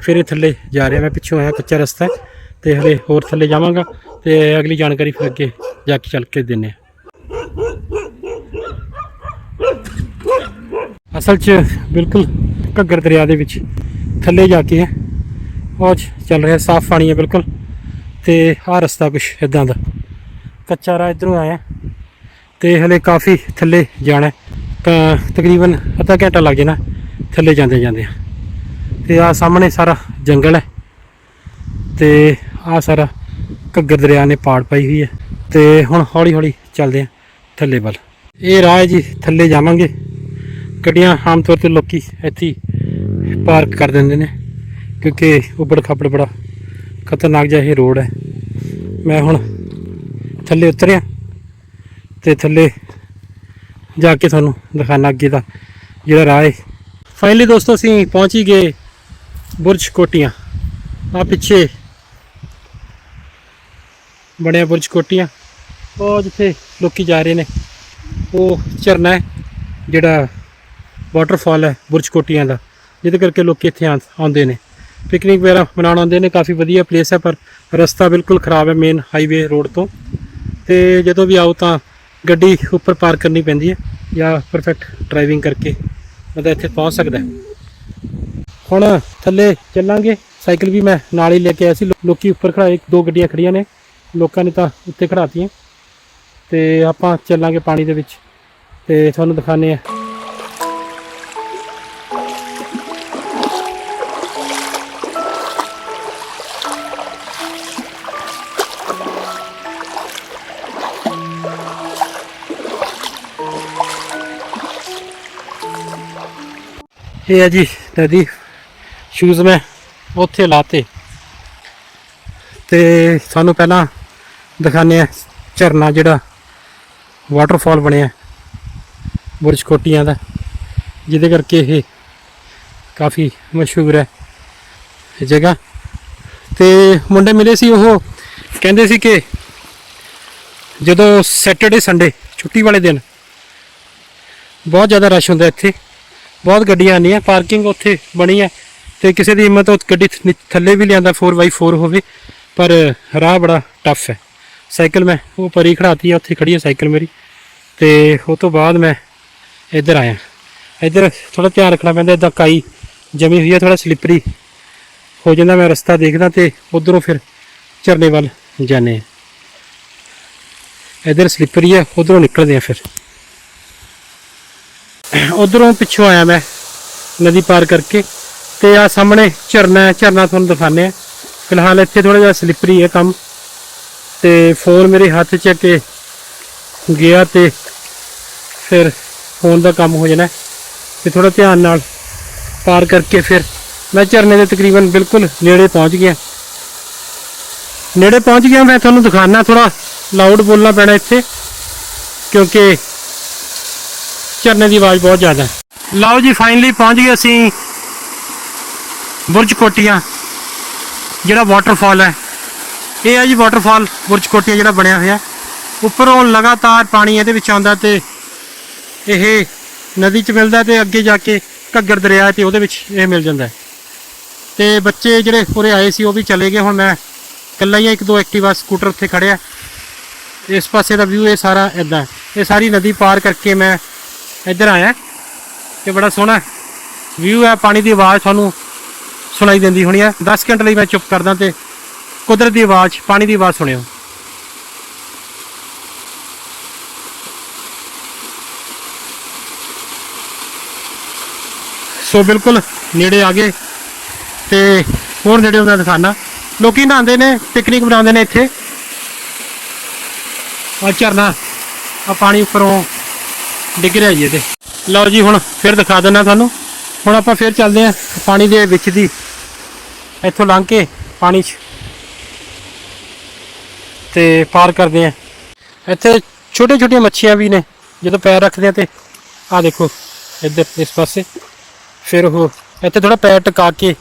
ਫਿਰ ਇਹ ਥੱਲੇ ਜਾ ਰਿਹਾ ਮੈਂ ਪਿੱਛੋਂ ਆਇਆ ਕੱਚਾ ਰਸਤਾ ਤੇ ਹਲੇ ਹੋਰ ਥੱਲੇ ਜਾਵਾਂਗਾ ਤੇ ਅਗਲੀ ਜਾਣਕਾਰੀ ਫਿਰ ਅੱਗੇ ਜਾ ਕੇ ਚੱਲ ਕੇ ਦਿੰਨੇ ਆ। ਅਸਲ 'ਚ ਬਿਲਕੁਲ ਘੱਗਰ ਦਰਿਆ ਦੇ ਵਿੱਚ ਥੱਲੇ ਜਾ ਕੇ ਹੈ। ਉਹ ਚੱਲ ਰਿਹਾ ਸਾਫ਼ ਪਾਣੀ ਹੈ ਬਿਲਕੁਲ ਤੇ ਆਹ ਰਸਤਾ ਕੁਛ ਇਦਾਂ ਦਾ। ਕੱਚਾ ਰਾਹ ਇਧਰੋਂ ਆਇਆ ਤੇ ਹਲੇ ਕਾਫੀ ਥੱਲੇ ਜਾਣਾ ਤਾਂ ਤਕਰੀਬਨ ਅੱਧਾ ਘੰਟਾ ਲੱਗ ਜਾਣਾ ਥੱਲੇ ਜਾਂਦੇ ਜਾਂਦੇ ਤੇ ਆ ਸਾਹਮਣੇ ਸਾਰਾ ਜੰਗਲ ਹੈ। ਤੇ ਆ ਸਾਰਾ ਘੱਗਰ ਦਰਿਆ ਨੇ ਪਾੜ ਪਾਈ ਹੋਈ ਹੈ ਤੇ ਹੁਣ ਹੌਲੀ ਹੌਲੀ ਚੱਲਦੇ ਆ ਥੱਲੇ ਵੱਲ। ਇਹ ਰਾਹ ਹੈ ਜੀ, ਥੱਲੇ ਜਾਵਾਂਗੇ। ਗੱਡੀਆਂ ਆਮ ਤੌਰ ਤੇ ਲੋਕੀ ਇੱਥੇ ਪਾਰਕ ਕਰ ਦਿੰਦੇ ਨੇ, ਕਿਉਂਕਿ ਉੱਬੜ ਖਾਬੜ ਬੜਾ ਖਤਰਨਾਕ ਜਿਹਾ ਇਹ ਰੋਡ ਹੈ। ਮੈਂ ਹੁਣ ਥੱਲੇ ਉਤਰਿਆ ਤੇ ਥੱਲੇ ਜਾ ਕੇ ਤੁਹਾਨੂੰ ਦਿਖਾਣਾ ਅੱਗੇ ਦਾ ਜਿਹੜਾ ਰਾਹ ਹੈ। ਫਾਈਨਲੀ ਦੋਸਤੋ, ਅਸੀਂ ਪਹੁੰਚ ਹੀ ਗਏ ਬੁਰਜ ਕੋਟੀਆਂ। ਆ ਪਿੱਛੇ ਬਣਿਆ ਬੁਰਜ ਕੋਟੀਆਂ। ਉਹ ਜਿੱਥੇ ਲੋਕੀ ਜਾ ਰਹੇ ਨੇ, ਉਹ ਝਰਨਾ ਹੈ, ਜਿਹੜਾ ਵਾਟਰਫਾਲ ਹੈ ਬੁਰਜ ਕੋਟੀਆਂ ਦਾ। ਜਿਹਦੇ ਕਰਕੇ ਲੋਕੀ ਇੱਥੇ ਆਂ- ਆਉਂਦੇ ਨੇ। ਪਿਕਨਿਕ ਵਗੈਰਾ ਮਨਾਉਣ ਆਉਂਦੇ ਨੇ, ਕਾਫੀ ਵਧੀਆ ਪਲੇਸ ਹੈ, ਪਰ ਰਸਤਾ ਬਿਲਕੁਲ ਖਰਾਬ ਹੈ ਮੇਨ ਹਾਈਵੇ ਰੋਡ ਤੋਂ। ਤੇ ਜਦੋਂ ਵੀ ਆਓ ਤਾਂ ਗੱਡੀ ਉੱਪਰ ਪਾਰਕ ਕਰਨੀ ਪੈਂਦੀ ਹੈ, ਜਾਂ ਪਰਫੈਕਟ ਡਰਾਈਵਿੰਗ ਕਰਕੇ ਬੰਦਾ ਇੱਥੇ ਪਹੁੰਚ ਸਕਦਾ ਹੁਣ ਥੱਲੇ ਚੱਲਾਂਗੇ, ਸਾਈਕਲ ਵੀ ਮੈਂ ਨਾਲ ਹੀ ਲੈ ਕੇ ਆਇਆ ਸੀ। ਲੋ- ਲੋਕੀ ਉੱਪਰ ਖੜਾਏ ਇੱਕ ਦੋ ਗੱਡੀਆਂ ਖੜੀਆਂ ਨੇ। ਲੋਕਾਂ ਨੇ ਤਾਂ ਉੱਤੇ ਖੜਾਤੀਆਂ ਤੇ ਆਪਾਂ ਚੱਲਾਂਗੇ ਪਾਣੀ ਦੇ ਵਿੱਚ। ਤੇ ਤੁਹਾਨੂੰ ਦਿਖਾਣੇ ਆ ਇਹ ਹੈ ਜੀ ਨਦੀ। ਸ਼ੂਜ਼ ਮੈਂ ਉੱਥੇ ਲਾਤੇ। ਤੇ ਸਾਨੂੰ ਪਹਿਲਾਂ ਦਿਖਾਣੇ ਆ ਝਰਨਾ ਜਿਹੜਾ ਵਾਟਰਫਾਲ ਬਣਿਆ ਬੁਰਜ ਕੋਟੀਆਂ ਦਾ, ਜਿਹਦੇ ਕਰਕੇ ਇਹ ਕਾਫੀ ਮਸ਼ਹੂਰ ਹੈ ਇਹ ਜਗ੍ਹਾ। ਤੇ ਮੁੰਡੇ ਮਿਲੇ ਸੀ, ਉਹ ਕਹਿੰਦੇ ਸੀ ਕਿ ਜਦੋਂ ਸੈਟਰਡੇ ਸੰਡੇ ਛੁੱਟੀ ਵਾਲੇ ਦਿਨ ਬਹੁਤ ਜ਼ਿਆਦਾ ਰਸ਼ ਹੁੰਦਾ ਇੱਥੇ, ਬਹੁਤ ਗੱਡੀਆਂ ਆਉਂਦੀਆਂ ਪਾਰਕਿੰਗ ਉੱਥੇ ਬਣੀ ਹੈ ਤੇ ਕਿਸੇ ਦੀ ਹਿੰਮਤ, ਉਹ ਗੱਡੀ ਥੱਲੇ ਵੀ ਲਿਆਂਦਾ 4x4 ਹੋਵੇ, ਪਰ ਰਾਹ ਬੜਾ ਟਫ ਹੈ। ਸਾਈਕਲ ਮੈਂ, ਉਹ ਪਰੀ ਖੜਾਤੀ ਆ, ਉੱਥੇ ਖੜੀ ਆ ਸਾਈਕਲ ਮੇਰੀ। ਤੇ ਉਹ ਤੋਂ ਬਾਅਦ ਮੈਂ ਇੱਧਰ ਆਇਆ। ਇੱਧਰ ਥੋੜਾ ਧਿਆਨ ਰੱਖਣਾ ਪੈਂਦਾ, ਇਦਾਂ ਕਾਈ ਜਮੀ ਹੋਈ ਹੈ ਥੋੜਾ ਸਲਿੱਪਰੀ ਹੋ ਜਾਂਦਾ ਮੈਂ ਰਸਤਾ ਦੇਖਦਾ ਤੇ ਉਧਰੋਂ ਫਿਰ ਝਰਨੇ ਵੱਲ ਜਾਂਦੇ ਆ। ਇਧਰ ਸਲਿੱਪਰੀ ਹੈ ਉਧਰੋਂ ਨਿਕਲਦੇ ਆ ਫਿਰ। ਉਧਰੋਂ ਪਿੱਛੋਂ ਆਇਆ ਮੈਂ ਨਦੀ ਪਾਰ ਕਰਕੇ ਤੇ ਆ ਸਾਹਮਣੇ ਝਰਨਾ ਹੈ ਝਰਨਾ ਤੁਹਾਨੂੰ ਦਿਖਾਣੇ ਆ। ਫਿਲਹਾਲ ਇੱਥੇ ਥੋੜਾ ਜਿਹਾ ਸਲਿੱਪਰੀ ਹੈ ਕੰਮ। ਤੇ ਫੋਨ ਮੇਰੇ ਹੱਥ 'ਚ ਕੇ ਗਿਆ ਤੇ ਫਿਰ ਫੋਨ ਦਾ ਕੰਮ ਹੋ ਜਾਣਾ ਹੈ। ਤੇ ਥੋੜਾ ਧਿਆਨ ਨਾਲ ਪਾਰ ਕਰਕੇ ਫਿਰ ਮੈਂ ਝਰਨੇ ਦੇ ਤਕਰੀਬਨ ਬਿਲਕੁਲ ਨੇੜੇ ਪਹੁੰਚ ਗਿਆ। ਨੇੜੇ ਪਹੁੰਚ ਗਿਆ, ਮੈਂ ਤੁਹਾਨੂੰ ਦਿਖਾਣਾ ਥੋੜਾ ਲਾਊਡ ਬੋਲਣਾ ਪੈਣਾ ਇੱਥੇ, ਕਿਉਂਕਿ ਝਰਨੇ ਦੀ ਆਵਾਜ਼ ਬਹੁਤ ਜ਼ਿਆਦਾ ਹੈ। ਲਓ ਜੀ ਫਾਈਨਲੀ ਪਹੁੰਚ ਗਏ ਅਸੀਂ ਬੁਰਜ ਕੋਟੀਆਂ, ਜਿਹੜਾ ਵਾਟਰਫਾਲ ਹੈ। ਇਹ ਹੈ ਜੀ ਵਾਟਰਫਾਲ ਬੁਰਜ ਕੋਟੀਆਂ ਜਿਹੜਾ ਬਣਿਆ ਹੋਇਆ। ਉੱਪਰੋਂ ਲਗਾਤਾਰ ਪਾਣੀ ਇਹਦੇ ਵਿੱਚ ਆਉਂਦਾ ਤੇ ਇਹ ਨਦੀ ਚ ਮਿਲਦਾ ਤੇ ਅੱਗੇ ਜਾ ਕੇ ਘੱਗਰ ਦਰਿਆ ਤੇ ਉਹਦੇ ਵਿੱਚ ਇਹ ਮਿਲ ਜਾਂਦਾ। ਹੈ। ਤੇ ਬੱਚੇ ਜਿਹੜੇ ਉਰੇ ਆਏ ਸੀ ਉਹ ਵੀ ਚਲੇ ਗਏ। ਹੁਣ ਮੈਂ ਇਕੱਲਾ ਹੀ ਇੱਕ ਦੋ ਐਕਟਿਵਾ ਸਕੂਟਰ ਉੱਥੇ ਖੜਿਆ ਇਸ ਪਾਸੇ ਦਾ ਵਿਊ ਇਹ ਸਾਰਾ ਇਦਾਂ ਇਹ ਸਾਰੀ ਨਦੀ ਪਾਰ ਕਰਕੇ ਮੈਂ ਇੱਧਰ ਆਇਆ। ਤੇ ਬੜਾ ਸੋਹਣਾ ਵਿਊ ਹੈ। ਪਾਣੀ ਦੀ ਆਵਾਜ਼ ਤੁਹਾਨੂੰ ਸੁਣਾਈ ਦਿੰਦੀ ਹੋਣੀ ਹੈ। 10 ਘੰਟੇ ਲਈ ਮੈਂ ਚੁੱਪ ਕਰਦਾ ਤੇ ਕੁਦਰਤ ਦੀ ਆਵਾਜ਼, ਪਾਣੀ ਦੀ ਆਵਾਜ਼ ਸੁਣਿਓ। ਸੋ ਬਿਲਕੁਲ ਨੇੜੇ ਆ ਗਏ ਤੇ ਹੋਰ ਨੇੜੇ ਉਹਨਾਂ ਦਿਖਾਣਾ ਲੋਕੀ ਨਹਾਉਂਦੇ ਨੇ ਪਿਕਨਿਕ ਬਣਾਉਂਦੇ ਨੇ ਇੱਥੇ। ਆ ਝਰਨਾ, ਆ ਪਾਣੀ ਉੱਪਰੋਂ ਡਿੱਗ ਰਿਹਾ ਜੀ ਇਹਦੇ। ਲਓ ਜੀ, ਹੁਣ ਫਿਰ ਦਿਖਾ ਦਿੰਦਾ ਤੁਹਾਨੂੰ। ਹੁਣ ਆਪਾਂ ਫਿਰ ਚੱਲਦੇ ਆਂ ਪਾਣੀ ਦੇ ਵਿੱਚ ਦੀ। ਇੱਥੋਂ ਲੰਘ ਕੇ ਪਾਣੀ 'ਚ। ਤੇ ਪਾਰ ਕਰਦੇ ਆਂ। ਇੱਥੇ ਛੋਟੇ ਛੋਟੀਆਂ ਮੱਛੀਆਂ ਵੀ ਨੇ, ਜਦੋਂ ਪੈਰ ਰੱਖਦੇ ਆ ਤੇ ਆ ਦੇਖੋ, ਇੱਧਰ ਇਸ ਪਾਸੇ। ਫਿਰ ਉਹ ਇੱਥੇ ਥੋੜਾ ਪੈਰ ਟਿਕਾ ਕੇ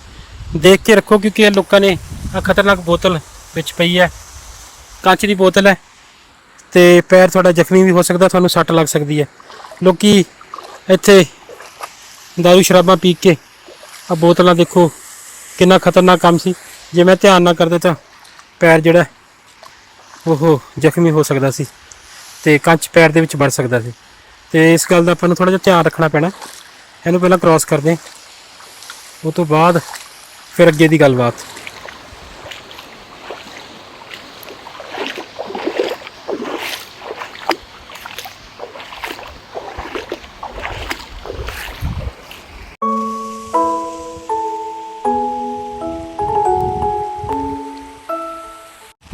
ਦੇਖ ਕੇ ਰੱਖੋ, ਕਿਉਂਕਿ ਇਹ ਲੋਕਾਂ ਨੇ ਆ ਖਤਰਨਾਕ ਬੋਤਲ ਵਿੱਚ ਪਈ ਹੈ। ਕੱਚ ਦੀ ਬੋਤਲ ਹੈ ਤੇ ਪੈਰ ਤੁਹਾਡਾ ਜ਼ਖਮੀ ਵੀ ਹੋ ਸਕਦਾ, ਤੁਹਾਨੂੰ ਸੱਟ ਲੱਗ ਸਕਦੀ ਹੈ। ਲੋਕੀ ਇੱਥੇ ਦਾਰੂ ਸ਼ਰਾਬਾਂ ਪੀ ਕੇ ਆ ਬੋਤਲਾਂ ਦੇਖੋ, ਕਿੰਨਾ ਖਤਰਨਾਕ ਕੰਮ ਸੀ। ਜੇ ਮੈਂ ਧਿਆਨ ਨਾ ਕਰਦਾ ਤਾਂ ਪੈਰ ਜਿਹੜਾ ਉਹ ਜ਼ਖਮੀ ਹੋ ਸਕਦਾ ਸੀ ਤੇ ਕੰਚ ਪੈਰ ਦੇ ਵਿੱਚ ਵੜ ਸਕਦਾ ਸੀ। ਤੇ ਇਸ ਗੱਲ ਦਾ ਆਪਾਂ ਨੂੰ ਥੋੜਾ ਜਿਹਾ ਧਿਆਨ ਰੱਖਣਾ ਪੈਣਾ। ਇਹਨੂੰ ਪਹਿਲਾਂ ਕ੍ਰਾਸ ਕਰਦੇ ਉਹ ਤੋਂ ਬਾਅਦ ਫਿਰ ਅੱਗੇ ਦੀ ਗੱਲਬਾਤ।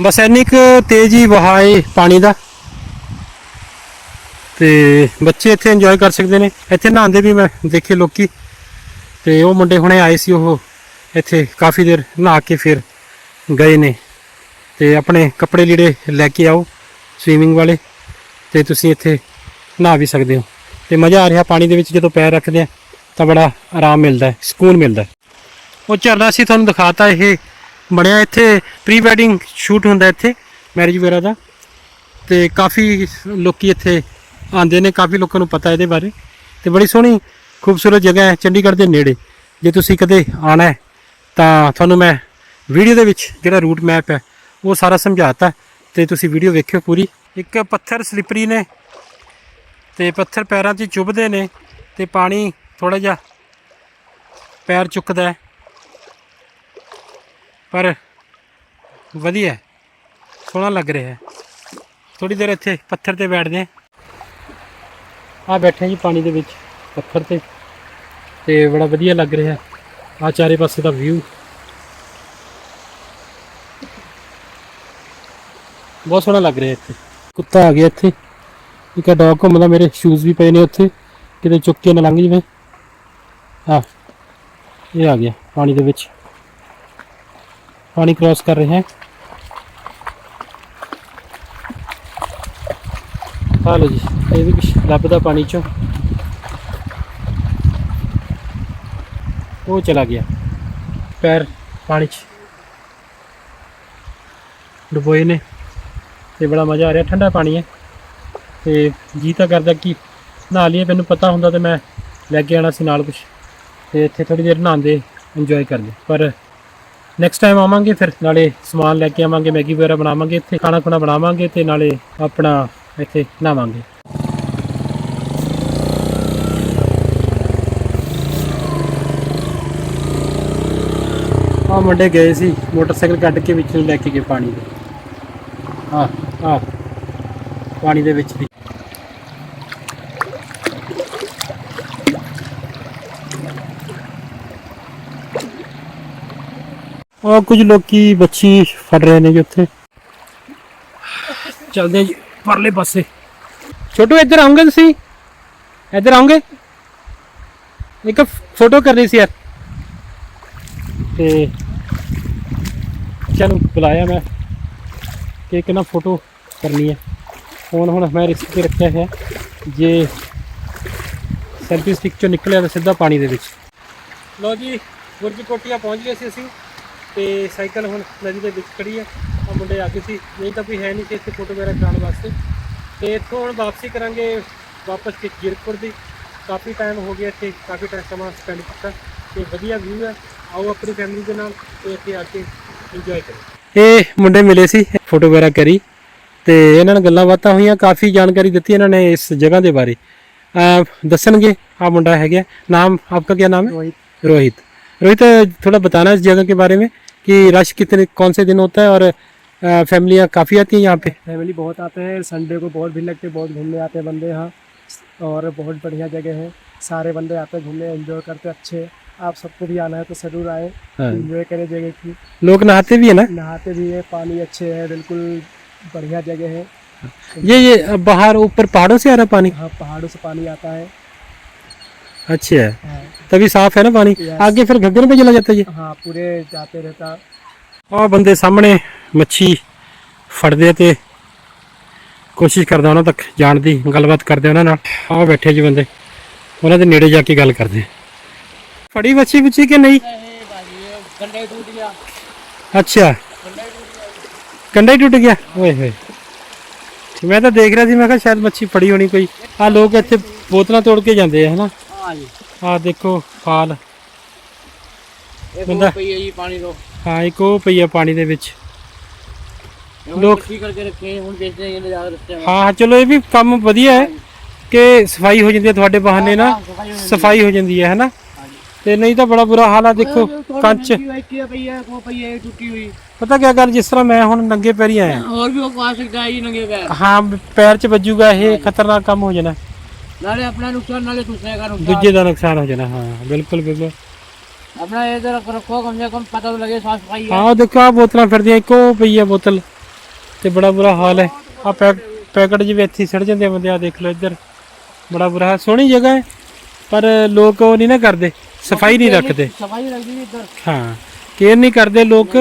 ਬਸ ਇੰਨੀ ਕੁ ਤੇਜ਼ ਹੀ ਵਹਾਏ ਪਾਣੀ ਦਾ। ਤੇ ਬੱਚੇ ਇੱਥੇ ਇੰਜੋਏ ਕਰ ਸਕਦੇ ਨੇ। ਇੱਥੇ ਨਹਾਉਂਦੇ ਵੀ ਮੈਂ ਦੇਖੇ ਲੋਕੀ। ਤੇ ਉਹ ਮੁੰਡੇ ਹੁਣੇ ਆਏ ਸੀ, ਉਹ ਇੱਥੇ ਕਾਫੀ ਦੇਰ ਨਹਾ ਕੇ ਫਿਰ ਗਏ ਨੇ। ਤੇ ਆਪਣੇ ਕੱਪੜੇ ਲੀੜੇ ਲੈ ਕੇ ਆਓ ਸਵੀਮਿੰਗ ਵਾਲੇ। ਤੇ ਤੁਸੀਂ ਇੱਥੇ ਨਹਾ ਵੀ ਸਕਦੇ ਹੋ। ਤੇ ਮਜ਼ਾ ਆ ਰਿਹਾ ਪਾਣੀ ਦੇ ਵਿੱਚ ਜਦੋਂ ਪੈਰ ਰੱਖਦੇ ਆ, ਤਾਂ ਬੜਾ ਆਰਾਮ ਮਿਲਦਾ ਹੈ, ਸਕੂਨ ਮਿਲਦਾ ਹੈ। ਉਹ ਝਰਨਾ ਸੀ, ਤੁਹਾਨੂੰ ਦਿਖਾਤਾ ਇਹ ਬਣਿਆ ਇੱਥੇ ਪ੍ਰੀ ਵੈਡਿੰਗ ਸ਼ੂਟ ਹੁੰਦਾ ਇੱਥੇ ਮੈਰਿਜ ਵਗੈਰਾ ਦਾ। ਤੇ ਕਾਫੀ ਲੋਕੀ ਇੱਥੇ ਆਉਂਦੇ ਨੇ, ਕਾਫੀ ਲੋਕਾਂ ਨੂੰ ਪਤਾ ਇਹਦੇ ਬਾਰੇ। ਤੇ ਬੜੀ ਸੋਹਣੀ ਖੂਬਸੂਰਤ ਜਗ੍ਹਾ ਹੈ ਚੰਡੀਗੜ੍ਹ ਦੇ ਨੇੜੇ। ਜੇ ਤੁਸੀਂ ਕਦੇ ਆਣਾ ਹੈ, ਤਾਂ ਤੁਹਾਨੂੰ ਮੈਂ ਵੀਡੀਓ ਦੇ ਵਿੱਚ ਜਿਹੜਾ ਰੂਟ ਮੈਪ ਹੈ, ਉਹ ਸਾਰਾ ਸਮਝਾਤਾ ਤੇ ਤੁਸੀਂ ਵੀਡੀਓ ਵੇਖਿਓ ਪੂਰੀ। ਇੱਕ ਪੱਥਰ ਸਲਿਪਰੀ ਨੇ, ਤੇ ਪੱਥਰ ਪੈਰਾਂ 'ਚ ਚੁੱਭਦੇ ਨੇ, ਤੇ ਪਾਣੀ ਥੋੜਾ ਜਿਹਾ ਪੈਰ ਚੁੱਕਦਾ ਹੈ। ਪਰ ਵਧੀਆ, ਸੋਹਣਾ ਲੱਗ ਰਿਹਾ ਹੈ। ਥੋੜੀ ਦੇਰ ਇੱਥੇ ਪੱਥਰ ਤੇ ਬੈਠਦੇ ਹਾਂ। ਆ ਬੈਠੇ ਜੀ ਪਾਣੀ ਦੇ ਵਿੱਚ, ਪੱਥਰ ਤੇ। ਤੇ ਬੜਾ ਵਧੀਆ ਲੱਗ ਰਿਹਾ ਆ ਚਾਰੇ ਪਾਸੇ ਦਾ ਵਿਊ ਬਹੁਤ ਸੋਹਣਾ ਲੱਗ ਰਿਹਾ ਇੱਥੇ। ਕੁੱਤਾ ਆ ਗਿਆ ਇੱਥੇ। ਇੱਕ ਡੌਗ ਘੁੰਮਦਾ, ਮੇਰੇ ਸ਼ੂਜ਼ ਵੀ ਪਏ ਨੇ ਉੱਥੇ। ਕਿਤੇ ਚੁੱਕ ਕੇ ਨਾ ਲੰਘ ਜਵੇ। ਆ ਇਹ ਆ ਗਿਆ ਪਾਣੀ ਦੇ ਵਿੱਚ। ਪਾਣੀ ਕ੍ਰਾਸ ਕਰ ਰਹੇ ਹੈ। ਆ ਲਓ ਜੀ, ਇਹ ਵੀ ਕੁਛ ਲੱਭਦਾ ਪਾਣੀ ਚੋਂ। ਉਹ ਚਲਾ ਗਿਆ, ਪੈਰ ਪਾਣੀ 'ਚ। ਡੁਬੋਏ ਨੇ, ਤੇ ਬੜਾ ਮਜ਼ਾ ਆ ਰਿਹਾ, ਠੰਡਾ ਪਾਣੀ ਹੈ। ਤੇ ਜੀ ਤਾਂ ਕਰਦਾ ਕਿ ਨਹਾ ਲਈਏ, ਮੈਨੂੰ ਪਤਾ ਹੁੰਦਾ ਤੇ ਮੈਂ ਲੈ ਕੇ ਆਣਾ ਸੀ ਨਾਲ ਕੁਛ। ਤੇ ਇੱਥੇ ਥੋੜੀ ਦੇਰ ਨਹਾਉਂਦੇ ਇੰਜੋਏ ਕਰਦੇ। ਪਰ ਨੈਕਸਟ ਟਾਈਮ ਆਵਾਂਗੇ, ਫਿਰ ਨਾਲੇ ਸਮਾਨ ਲੈ ਕੇ ਆਵਾਂਗੇ ਮੈਗੀ ਵਗੈਰਾ ਬਣਾਵਾਂਗੇ, ਇੱਥੇ ਖਾਣਾ ਖੁਣਾ ਬਣਾਵਾਂਗੇ ਤੇ ਨਾਲੇ ਆਪਣਾ ਇੱਥੇ ਨਹਾਵਾਂਗੇ। ਉਹ ਮੁੰਡੇ ਗਏ ਸੀ, ਮੋਟਰਸਾਈਕਲ ਕੱਢ ਕੇ ਵਿੱਚ ਲੈ ਕੇ ਗਏ ਪਾਣੀ ਦੇ। ਆ ਆ ਪਾਣੀ ਦੇ ਵਿੱਚ ਦੀ ਉਹ ਕੁਝ ਲੋਕੀ ਬੱਚੀ ਫੜ ਰਹੇ ਨੇ ਜੀ ਉੱਥੇ। ਚਲਦੇ ਹਾਂ ਜੀ ਪਰਲੇ ਪਾਸੇ। ਛੋਟੂ, ਇੱਧਰ ਆਉਂਗੇ ਤੁਸੀਂ? ਇੱਧਰ ਆਉਂਗੇ? ਇੱਕ ਫੋਟੋ ਕਰਨੀ ਸੀ ਯਾਰ। ਤੇ ਚਲੋ, ਬੁਲਾਇਆ ਮੈਂ। ਕਿ ਇੱਕ ਨਾ ਫੋਟੋ ਕਰਨੀ ਹੈ। ਫੋਨ ਹੁਣ ਮੈਂ ਰਿਸਕ ਤੇ ਰੱਖਿਆ ਹੈ ਜੇ ਸੈਲਫੀ ਸਟਿਕ ਚੋਂ ਨਿਕਲਿਆ ਤਾਂ ਸਿੱਧਾ ਪਾਣੀ ਦੇ ਵਿੱਚ। ਲੋ ਜੀ ਗੁਰਜੀ ਕੋਟੀਆਂ ਪਹੁੰਚ ਗਏ ਸੀ ਅਸੀਂ। ਤੇ ਸਾਈਕਲ ਹੁਣ ਨਦੀ ਦੇ ਵਿੱਚ ਖੜੀ ਹੈ। ਆ ਮੁੰਡੇ ਆ ਗਏ ਸੀ। ਨਹੀਂ ਤਾਂ ਵੀ ਹੈ ਨਹੀਂ ਸੀ ਇੱਥੇ ਫੋਟੋ ਵਗੈਰਾ ਕਰਾਉਣ ਵਾਸਤੇ। ਤੇ ਇੱਥੋਂ ਹੁਣ ਵਾਪਸੀ ਕਰਾਂਗੇ ਵਾਪਸ ਕਿ ਜੀਰਕਪੁਰ ਦੀ। ਕਾਫੀ ਟਾਈਮ ਹੋ ਗਿਆ ਇੱਥੇ ਕਾਫੀ ਟਾਈਮ ਸਮਾਂ ਸਪੈਂਡ ਕੀਤਾ। ਤੇ ਵਧੀਆ ਵਿਊ ਹੈ। ਆਓ ਆਪਣੀ ਫੈਮਿਲੀ ਦੇ ਨਾਲ ਤੇ ਇੱਥੇ ਆ ਕੇ ਇੰਜੋਏ ਕਰੋ ਇਹ ਮੁੰਡੇ ਮਿਲੇ ਸੀ ਫੋਟੋ ਵਗੈਰਾ ਕਰੀ। ਤੇ ਇਹਨਾਂ ਨਾਲ ਗੱਲਾਂ ਬਾਤਾਂ ਹੋਈਆਂ ਕਾਫੀ ਜਾਣਕਾਰੀ ਦਿੱਤੀ ਇਹਨਾਂ ਨੇ ਇਸ ਜਗ੍ਹਾ ਦੇ ਬਾਰੇ। ਦੱਸਣਗੇ ਆ ਮੁੰਡਾ ਹੈਗਾ। ਨਾਮ ਆਪਕਾ ਕੀ ਨਾਮ ਹੈ? ਰੋਹਿਤ। ਰੋਹਿਤ। रोहित थोड़ा बताना इस जगह के बारे में कि रश कितने कौन से दिन होता है और फैमिलियाँ काफ़ी आती हैं यहाँ पे? फैमिली बहुत आते हैं संडे को बहुत भीड़ लगती है बहुत घूमने आते हैं बंदे यहाँ और बहुत बढ़िया जगह है। सारे बंदे आते हैं घूमने एंजॉय करते हैं अच्छे। आप सबको भी आना है तो ज़रूर आए हाँ। एंजॉय करें जगह की। लोग नहाते भी है ना? नहाते भी है पानी अच्छे है बिल्कुल बढ़िया जगह है। ये ये बाहर ऊपर पहाड़ों से आ रहा है पानी? हाँ पहाड़ों से पानी आता है। अच्छा। है हाँ, तभी साफ है ना पानी Yes. आगे फिर घग्गर में चला जाता है ये हाँ पूरे जाते रहता ਆ ਬੰਦੇ ਸਾਹਮਣੇ ਮੱਛੀ ਫੜਦੇ ਆ ਤੇ ਕੋਸ਼ਿਸ਼ ਕਰਦਾ ਉਹਨਾਂ ਤੱਕ ਜਾਣ ਦੀ ਗੱਲਬਾਤ ਕਰਦੇ ਉਹਨਾਂ ਨਾਲ ਆ ਬੈਠੇ ਜੀ ਬੰਦੇ ਉਹਨਾਂ ਦੇ ਨੇੜੇ ਜਾ ਕੇ ਗੱਲ ਕਰਦੇ ਆ। ਫੜੀ ਮੱਛੀ ਪੁੱਛੀ ਕਿ ਨਹੀਂ ਅੱਛਾ ਕੰਡਾ ਹੀ ਟੁੱਟ ਗਿਆ ਓਏ ਹੋਏ ਮੈਂ ਤਾਂ ਦੇਖ ਰਿਹਾ ਸੀ ਮੈਂ ਕਿਹਾ ਸ਼ਾਇਦ ਮੱਛੀ ਫੜੀ ਹੋਣੀ ਕੋਈ ਆ ਲੋਕ ਇੱਥੇ ਬੋਤਲਾਂ ਤੋੜ ਕੇ ਜਾਂਦੇ ਆ ਹਨਾ ਆ ਦੇਖੋ ਫਾਲ ਬੰਦਾ ਪਈ ਹੈ ਜੀ ਪਾਣੀ ਤੋਂ। ਹਾਂ ਇੱਕ ਉਹ ਪਈ ਆ ਪਾਣੀ ਦੇ ਵਿੱਚ। ਲੋਕ ਕੀ ਕਰਕੇ ਰੱਖੇ ਹੁਣ ਵੇਚਦੇ ਨੇ ਜਾ ਕੇ ਰਸਤੇ ਵਿੱਚ ਹਾਂ ਚਲੋ ਇਹ ਵੀ ਕੰਮ ਵਧੀਆ ਹੈ ਕਿ ਸਫ਼ਾਈ ਹੋ ਜਾਂਦੀ ਹੈ ਤੁਹਾਡੇ ਬਹਾਨੇ ਨਾ ਸਫ਼ਾਈ ਹੋ ਹੋ। ਜਾਂਦੀ ਹੈ ਹੈਨਾ? ਤੇ ਨਹੀਂ ਤਾਂ ਬੜਾ ਬੁਰਾ ਹਾਲ ਆ ਦੇਖੋ ਕੰਚ। ਕੀ ਪਈ ਹੈ ਕੋ ਪਈ ਹੈ ਟੁੱਟੀ ਹੋਈ। ਪਤਾ ਕੀ ਗੱਲ ਜਿਸ ਤਰ੍ਹਾਂ ਮੈਂ ਹੁਣ ਨੰਗੇ ਪੈਰੀ ਆਇਆ। ਹੋਰ ਵੀ ਉਹ ਆ ਸਕਦਾ ਹੈ ਜੀ ਨੰਗੇ ਪੈਰ। ਹਾਂ ਪੈਰ 'ਚ ਵੱਜੂਗਾ ਇਹ ਖਤਰਨਾਕ ਕੰਮ ਹੋ ਜਾਣਾ। ਨਾਲੇ ਆਪਣਾ ਨੁਕਸਾਨ ਨਾਲੇ ਦੂਸਰੇ ਦਾ ਨੁਕਸਾਨ। ਦੂਜੇ ਦਾ ਨੁਕਸਾਨ ਹੋ ਜਾਣਾ ਹਾਂ ਬਿਲਕੁਲ ਬਿਲਕੁਲ। ਆਪਣਾ ਇਹ ਜਰਾ ਰੱਖੋ ਕਮ ਸੇ ਕਮ ਪਤਾ ਤਾਂ ਲੱਗੇ ਸਾਫ਼ ਸਫ਼ਾਈ ਹੈ। ਹਾਂ ਦੇਖੋ ਆ ਬੋਤਲਾਂ ਫਿਰਦੀਆਂ ਇੱਕੋ ਪਈ ਆ ਬੋਤਲ। ਤੇ ਬੜਾ ਬੁਰਾ ਹਾਲ ਹੈ। ਆ ਪੈਕਟ ਜਿਵੇਂ ਇੱਥੇ ਸੜ ਜਾਂਦੇ ਆ ਬੰਦੇ ਆ ਦੇਖ ਲਓ ਇੱਧਰ। ਬੜਾ ਬੁਰਾ ਹਾਲ ਸੋਹਣੀ ਜਗ੍ਹਾ ਹੈ ਪਰ ਲੋਕ ਉਹ ਨਹੀਂ ਨਾ ਕਰਦੇ ਸਫ਼ਾਈ ਨਹੀਂ ਰੱਖਦੇ। ਸਫ਼ਾਈ ਰੱਖਦੀ ਇੱਧਰ। ਹਾਂ ਕੇਅਰ ਨਹੀਂ ਕਰਦੇ ਲੋਕ।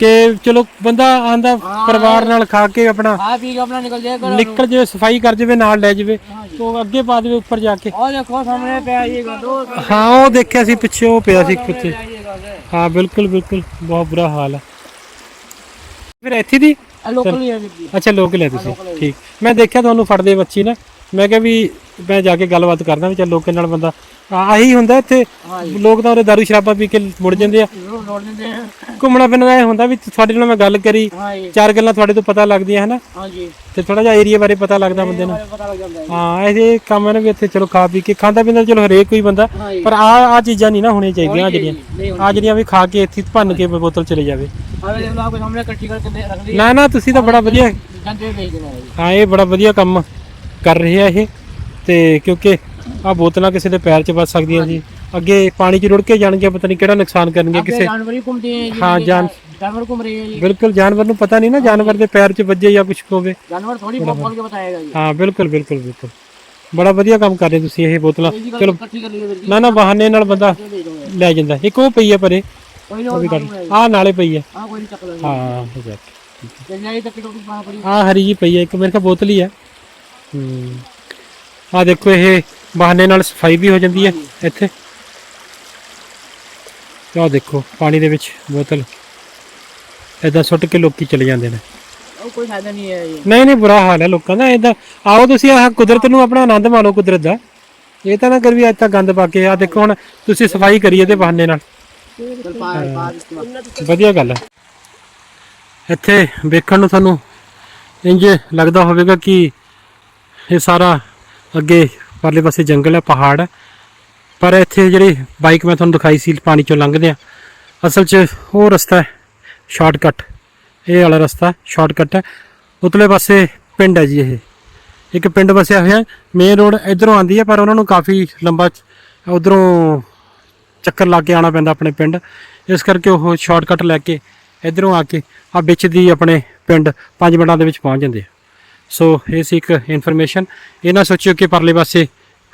ਕਿ ਚਲੋ ਬੰਦਾ ਆਂਦਾ ਪਰਿਵਾਰ ਨਾਲ ਖਾ ਕੇ ਆਪਣਾ ਨਿਕਲ ਜਾਏ ਕਰੋ ਨਿਕਲ ਜਾਵੇ ਸਫ਼ਾਈ ਕਰ ਜਾਵੇ ਨਾਲ ਲੈ ਜਾਵੇ ਤੋਂ ਅੱਗੇ ਪਾ ਦੇਵੇ ਉੱਪਰ ਜਾ ਕੇ। ਉਹ ਦੇਖੋ ਸਾਹਮਣੇ ਪਿਆ ਇਹ ਗੰਦੋ ਹਾਂ ਉਹ ਦੇਖਿਆ ਸੀ ਪਿੱਛੇ ਉਹ ਪਿਆ ਸੀ ਪਿੱਛੇ। ਹਾਂ ਬਿਲਕੁਲ ਬਿਲਕੁਲ ਬਹੁਤ ਬੁਰਾ ਹਾਲ ਹੈ। ਫਿਰ ਇੱਥੇ ਦੀ? ਹੈ ਲੋਕਲ ਹੀ ਹੈ ਜੀ। ਅੱਛਾ ਲੋਕ ਲੈ ਤੁਸੀਂ। ਠੀਕ। ਮੈਂ ਦੇਖਿਆ ਤੁਹਾਨੂੰ ਫੜਦੇ ਬੱਚੀ ਨਾ। ਮੈਂ ਕਿਹਾ ਵੀ ਮੈਂ ਜਾ ਕੇ ਗੱਲਬਾਤ ਕਰਦਾ ਵੀ ਚੱਲ ਲੋਕਾਂ ਨਾਲ ਬੰਦਾ। ਆ- ਆਹੀ ਹੁੰਦਾ ਇੱਥੇ। ਲੋਕ ਤਾਂ ਉਹਦੇ ਦਾਰੂ ਸ਼ਰਾਬਾ ਪੀ ਕੇ ਮੁੜ ਜਾਂਦੇ ਆ। ਜ਼ਰੂਰ ਲੋੜ ਦਿੰਦੇ ਆ। ਘੁੰਮਣਾ ਫਿਰਨਾ ਇਹ ਹੁੰਦਾ ਵੀ ਤੁਹਾਡੇ ਨਾਲ ਮੈਂ ਗੱਲ ਕਰੀ ਚਾਰ ਗੱਲਾਂ ਤੁਹਾਡੇ ਤੋਂ ਪਤਾ ਲੱਗਦੀਆਂ ਹਨਾ? ਤੇ ਥੋੜਾ ਜਿਹਾ ਏਰੀਆ ਬਾਰੇ ਪਤਾ ਲੱਗਦਾ ਬੰਦੇ ਨੂੰ। ਪਤਾ ਲੱਗ ਜਾਂਦਾ ਹੈ ਹਾਂ ਇਹ ਕੰਮ ਹੈ ਨਾ ਵੀ ਇੱਥੇ ਚਲੋ ਖਾ ਪੀ ਕੇ ਖਾਂਦਾ ਪੀਂਦਾ ਚਲੋ ਹਰੇਕ ਕੋਈ ਬੰਦਾ ਪਰ ਆ ਆ ਚੀਜ਼ਾਂ ਨਹੀਂ ਨਾ ਹੋਣੀਆਂ ਚਾਹੀਦੀਆਂ ਆਹ ਜਿਹੜੀਆਂ। ਨਹੀਂ ਆ ਜਿਹੜੀਆਂ ਵੀ ਖਾ ਕੇ ਇੱਥੇ ਭੰਨ ਕੇ ਬੋਤਲ ਚਲੇ ਜਾਵੇ। ਆਵੇ ਦੇਖ ਲਓ ਆਪਕੇ ਸਾਹਮਣੇ ਇਕੱਠੀ ਕਰਕੇ ਦੇ- ਰੱਖ ਲਈ ਨਾ ਨਾ ਤੁਸੀਂ ਤਾਂ ਬੜਾ ਵਧੀਆ ਜੀ ਹਾਂ ਇਹ ਬੜਾ ਵਧੀਆ ਕੰਮ ਕਰ ਰਹੇ ਆ ਇਹ। ਤੇ ਕਿਉਂਕਿ ਆ ਬੋਤਲਾਂ ਕਿਸੇ ਦੇ ਪੈਰ 'ਚ ਵੱਜ ਸਕਦੀਆਂ ਜੀ। ਅੱਗੇ ਪਾਣੀ 'ਚ ਰੁੜ ਕੇ ਜਾਣਗੇ ਪਤਾ ਨਹੀਂ ਕਿਹੜਾ ਨੁਕਸਾਨ ਕਰਨਗੇ ਕਿਸੇ ਜਾਨਵਰ ਹੀ ਘੁੰਮਦੇ ਹੈ ਜੀ ਹਾਂ, ਜਾਨ- ਜਾਨਵਰ ਘੁੰਮ ਰਹੇ ਹੈ ਜੀ। ਬਿਲਕੁਲ ਜਾਨਵਰ ਨੂੰ ਪਤਾ ਨਹੀਂ ਨਾ ਜਾਨਵਰ ਦੇ ਪੈਰ 'ਚ ਵੱਜੇ ਜਾਂ ਕੁਝ ਹੋਵੇ। ਜਾਨਵਰ ਥੋੜੀ ਬੋਲ ਕੇ ਬਤਾਏਗਾ ਜੀ। ਹਾਂ ਬਿਲਕੁਲ ਬਿਲਕੁਲ ਬਿਲਕੁਲ। ਬੜਾ ਵਧੀਆ ਕੰਮ ਕਰ ਰਹੇ ਤੁਸੀਂ ਇਹ ਬੋਤਲਾਂ। ਚਲੋ। ਨਾ ਨਾ ਬਹਾਨੇ ਨਾਲ ਬੰਦਾ ਲੈ ਜਾਂਦਾ। ਇੱਕ ਉਹ ਪਈ ਆ ਪਰੇ। ਆ ਨਾਲੇ ਪਈ ਆ। ਆ ਕੋਈ ਨਹੀਂ ਚੱਕ ਲੈਂਦਾ ਹਾਂ ਹੋ ਆ ਹਰੀ ਜੀ ਪਈ ਆ। ਇੱਕ ਮੇਰੇ ਕੋਲ ਬੋਤਲ ਹੀ ਆ। ਹੂੰ। ਆ ਦੇਖੋ ਇਹ ਬਹਾਨੇ ਨਾਲ ਸਫ਼ਾਈ ਵੀ ਹੋ ਜਾਂਦੀ ਹੈ ਇੱਥੇ। ਆਹ ਦੇਖੋ ਪਾਣੀ ਦੇ ਵਿੱਚ ਬੋਤਲ। ਏਦਾਂ ਸੁੱਟ ਕੇ ਲੋਕੀ ਚਲੇ ਜਾਂਦੇ ਨੇ। ਉਹ ਕੋਈ ਫਾਇਦਾ ਨਹੀਂ ਹੈ ਨਹੀਂ ਨਹੀਂ ਬੁਰਾ ਹਾਲ ਹੈ ਲੋਕਾਂ ਦਾ। ਏਦਾਂ ਆਓ ਤੁਸੀਂ ਆਹ ਕੁਦਰਤ ਨੂੰ ਆਪਣਾ ਆਨੰਦ ਮਾਣੋ ਕੁਦਰਤ ਦਾ। ਇਹ ਤਾਂ ਨਾ ਕਰ ਵੀ ਅੱਜ ਤੱਕ ਗੰਦ ਪਾ ਕੇ ਆ ਦੇਖੋ ਹੁਣ ਤੁਸੀਂ ਸਫ਼ਾਈ ਕਰੀਏ ਤੇ ਬਹਾਨੇ ਨਾਲ। ਵਧੀਆ ਗੱਲ ਹੈ। ਇੱਥੇ ਵੇਖਣ ਨੂੰ ਤੁਹਾਨੂੰ ਇੰਜ ਲੱਗਦਾ ਹੋਵੇਗਾ ਕਿ ਇਹ ਸਾਰਾ ਅੱਗੇ ਪਰਲੇ ਪਾਸੇ ਜੰਗਲ ਹੈ, ਪਹਾੜ ਹੈ। ਪਰ ਇੱਥੇ ਜਿਹੜੀ ਬਾਈਕ ਮੈਂ ਤੁਹਾਨੂੰ ਦਿਖਾਈ ਸੀ, ਪਾਣੀ ਚੋਂ ਲੰਘਦੇ ਆ ਅਸਲ 'ਚ ਉਹ ਰਸਤਾ ਹੈ, ਸ਼ਾਰਟਕਟ। ਇਹ ਵਾਲਾ ਰਸਤਾ ਸ਼ਾਰਟਕਟ ਹੈ। ਉਤਲੇ ਪਾਸੇ ਪਿੰਡ ਹੈ ਜੀ ਇਹ। ਇੱਕ ਪਿੰਡ ਵਸਿਆ ਹੋਇਆ ਮੇਨ ਰੋਡ ਇਧਰੋਂ ਆਂਦੀ ਹੈ, ਪਰ ਉਹਨਾਂ ਨੂੰ ਕਾਫੀ ਲੰਬਾ ਉਧਰੋਂ ਚੱਕਰ ਲਾ ਕੇ ਆਉਣਾ ਪੈਂਦਾ ਆਪਣੇ ਪਿੰਡ। ਇਸ ਕਰਕੇ ਉਹ ਸ਼ਾਰਟਕਟ ਲੈ ਕੇ ਇਧਰੋਂ ਆ ਕੇ ਆ ਵਿੱਚ ਦੀ ਆਪਣੇ ਪਿੰਡ 5 ਮਿੰਟਾਂ ਦੇ ਵਿੱਚ ਪਹੁੰਚ ਜਾਂਦੇ ਆ। ਸੋ ਇਹ ਸੀ ਇੱਕ ਇਨਫੋਰਮੇਸ਼ਨ ਇਹ ਨਾ ਸੋਚਿਓ ਕਿ ਪਰਲੇ ਪਾਸੇ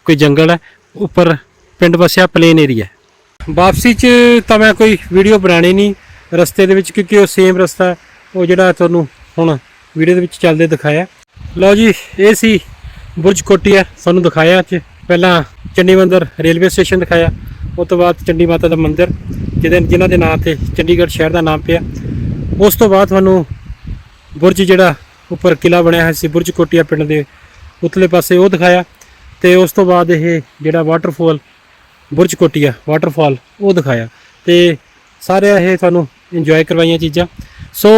ਕੋਈ ਜੰਗਲ ਹੈ, ਉੱਪਰ ਪਿੰਡ ਵਸਿਆ ਪਲੇਨ ਏਰੀਆ ਵਾਪਸੀ 'ਚ ਤਾਂ ਮੈਂ ਕੋਈ ਵੀਡੀਓ ਬਣਾਣੀ ਨਹੀਂ ਰਸਤੇ ਦੇ ਵਿੱਚ, ਕਿਉਂਕਿ ਉਹ ਸੇਮ ਰਸਤਾ ਉਹ ਜਿਹੜਾ ਤੁਹਾਨੂੰ ਹੁਣ ਵੀਡੀਓ ਦੇ ਵਿੱਚ ਚੱਲਦੇ ਦਿਖਾਇਆ। ਲਓ ਜੀ, ਇਹ ਸੀ ਬੁਰਜ ਕੋਟੀਆ ਤੁਹਾਨੂੰ ਦਿਖਾਇਆ ਅੱਜ। ਪਹਿਲਾਂ ਚੰਡੀ ਮੰਦਰ ਰੇਲਵੇ ਸਟੇਸ਼ਨ ਦਿਖਾਇਆ, ਉਸ ਤੋਂ ਬਾਅਦ ਚੰਡੀ ਮਾਤਾ ਦਾ ਮੰਦਿਰ, ਜਿਹਦੇ ਜਿਨ੍ਹਾਂ ਦੇ ਨਾਂ ਤੇ ਚੰਡੀਗੜ੍ਹ ਸ਼ਹਿਰ ਦਾ ਨਾਮ ਪਿਆ। ਉਸ ਤੋਂ ਬਾਅਦ ਤੁਹਾਨੂੰ ਬੁਰਜ ਜਿਹੜਾ ਉੱਪਰ ਕਿਲਾ ਬਣਿਆ ਹੋਇਆ ਸੀ ਬੁਰਜ ਕੋਟੀਆ ਪਿੰਡ ਦੇ ਉਤਲੇ ਪਾਸੇ, ਉਹ ਦਿਖਾਇਆ ਤੇ ਉਸ ਤੋਂ ਬਾਅਦ ਇਹ ਜਿਹੜਾ ਵਾਟਰਫਾਲ ਬੁਰਜ ਕੋਟੀਆ ਵਾਟਰਫਾਲ ਉਹ ਦਿਖਾਇਆ ਤੇ ਸਾਰੇ ਇਹ ਤੁਹਾਨੂੰ ਇੰਜੋਏ ਕਰਵਾਈਆਂ ਚੀਜ਼ਾਂ। ਸੋ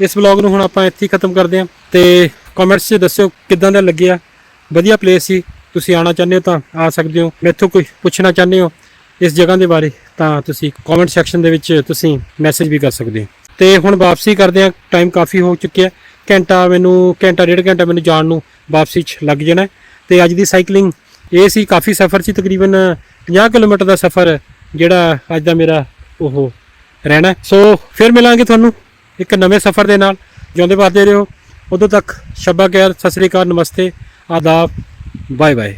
ਇਸ ਵਲੌਗ ਨੂੰ ਹੁਣ ਆਪਾਂ ਇੱਥੇ ਹੀ ਖਤਮ ਕਰਦੇ ਹਾਂ ਤੇ ਕਮੈਂਟਸ 'ਚ ਦੱਸਿਓ ਕਿੱਦਾਂ ਦਾ ਲੱਗਿਆ। ਵਧੀਆ ਪਲੇਸ ਸੀ, ਤੁਸੀਂ ਆਉਣਾ ਚਾਹੁੰਦੇ ਹੋ ਤਾਂ ਆ ਸਕਦੇ ਹੋ। ਮੈਥੋਂ ਕੋਈ ਪੁੱਛਣਾ ਚਾਹੁੰਦੇ ਹੋ ਇਸ ਜਗ੍ਹਾ ਦੇ ਬਾਰੇ ਤਾਂ ਤੁਸੀਂ ਕਮੈਂਟ ਸੈਕਸ਼ਨ ਦੇ ਵਿੱਚ ਤੁਸੀਂ ਮੈਸੇਜ ਵੀ ਕਰ ਸਕਦੇ ਹੋ। ਤੇ ਹੁਣ ਵਾਪਸੀ ਕਰਦੇ ਹਾਂ ਟਾਈਮ ਕਾਫੀ ਹੋ ਚੁੱਕਿਆ। ਘੰਟਾ ਮੈਨੂੰ, ਘੰਟਾ ਡੇਢ ਘੰਟਾ ਮੈਨੂੰ ਜਾਣ ਨੂੰ ਵਾਪਸੀ 'ਚ ਲੱਗ ਜਾਣਾ ਤੇ ਅੱਜ ਦੀ ਸਾਈਕਲਿੰਗ, ਇਹ ਸੀ ਕਾਫੀ ਸਫ਼ਰ ਸੀ, ਤਕਰੀਬਨ 50 ਕਿਲੋਮੀਟਰ ਦਾ ਸਫ਼ਰ, ਜਿਹੜਾ ਅੱਜ ਦਾ ਮੇਰਾ ਉਹ ਰਹਿਣਾ ਸੋ ਫਿਰ ਮਿਲਾਂਗੇ ਤੁਹਾਨੂੰ ਇੱਕ ਨਵੇਂ ਸਫ਼ਰ ਦੇ ਨਾਲ। ਜਿਉਂਦੇ ਵਸਦੇ ਰਹੋ। ਉਦੋਂ ਤੱਕ ਸ਼ਬਾ ਖੈਰ ਸਤਿ ਸ੍ਰੀ ਅਕਾਲ, ਨਮਸਤੇ, ਆਦਾਬ, ਬਾਏ ਬਾਏ।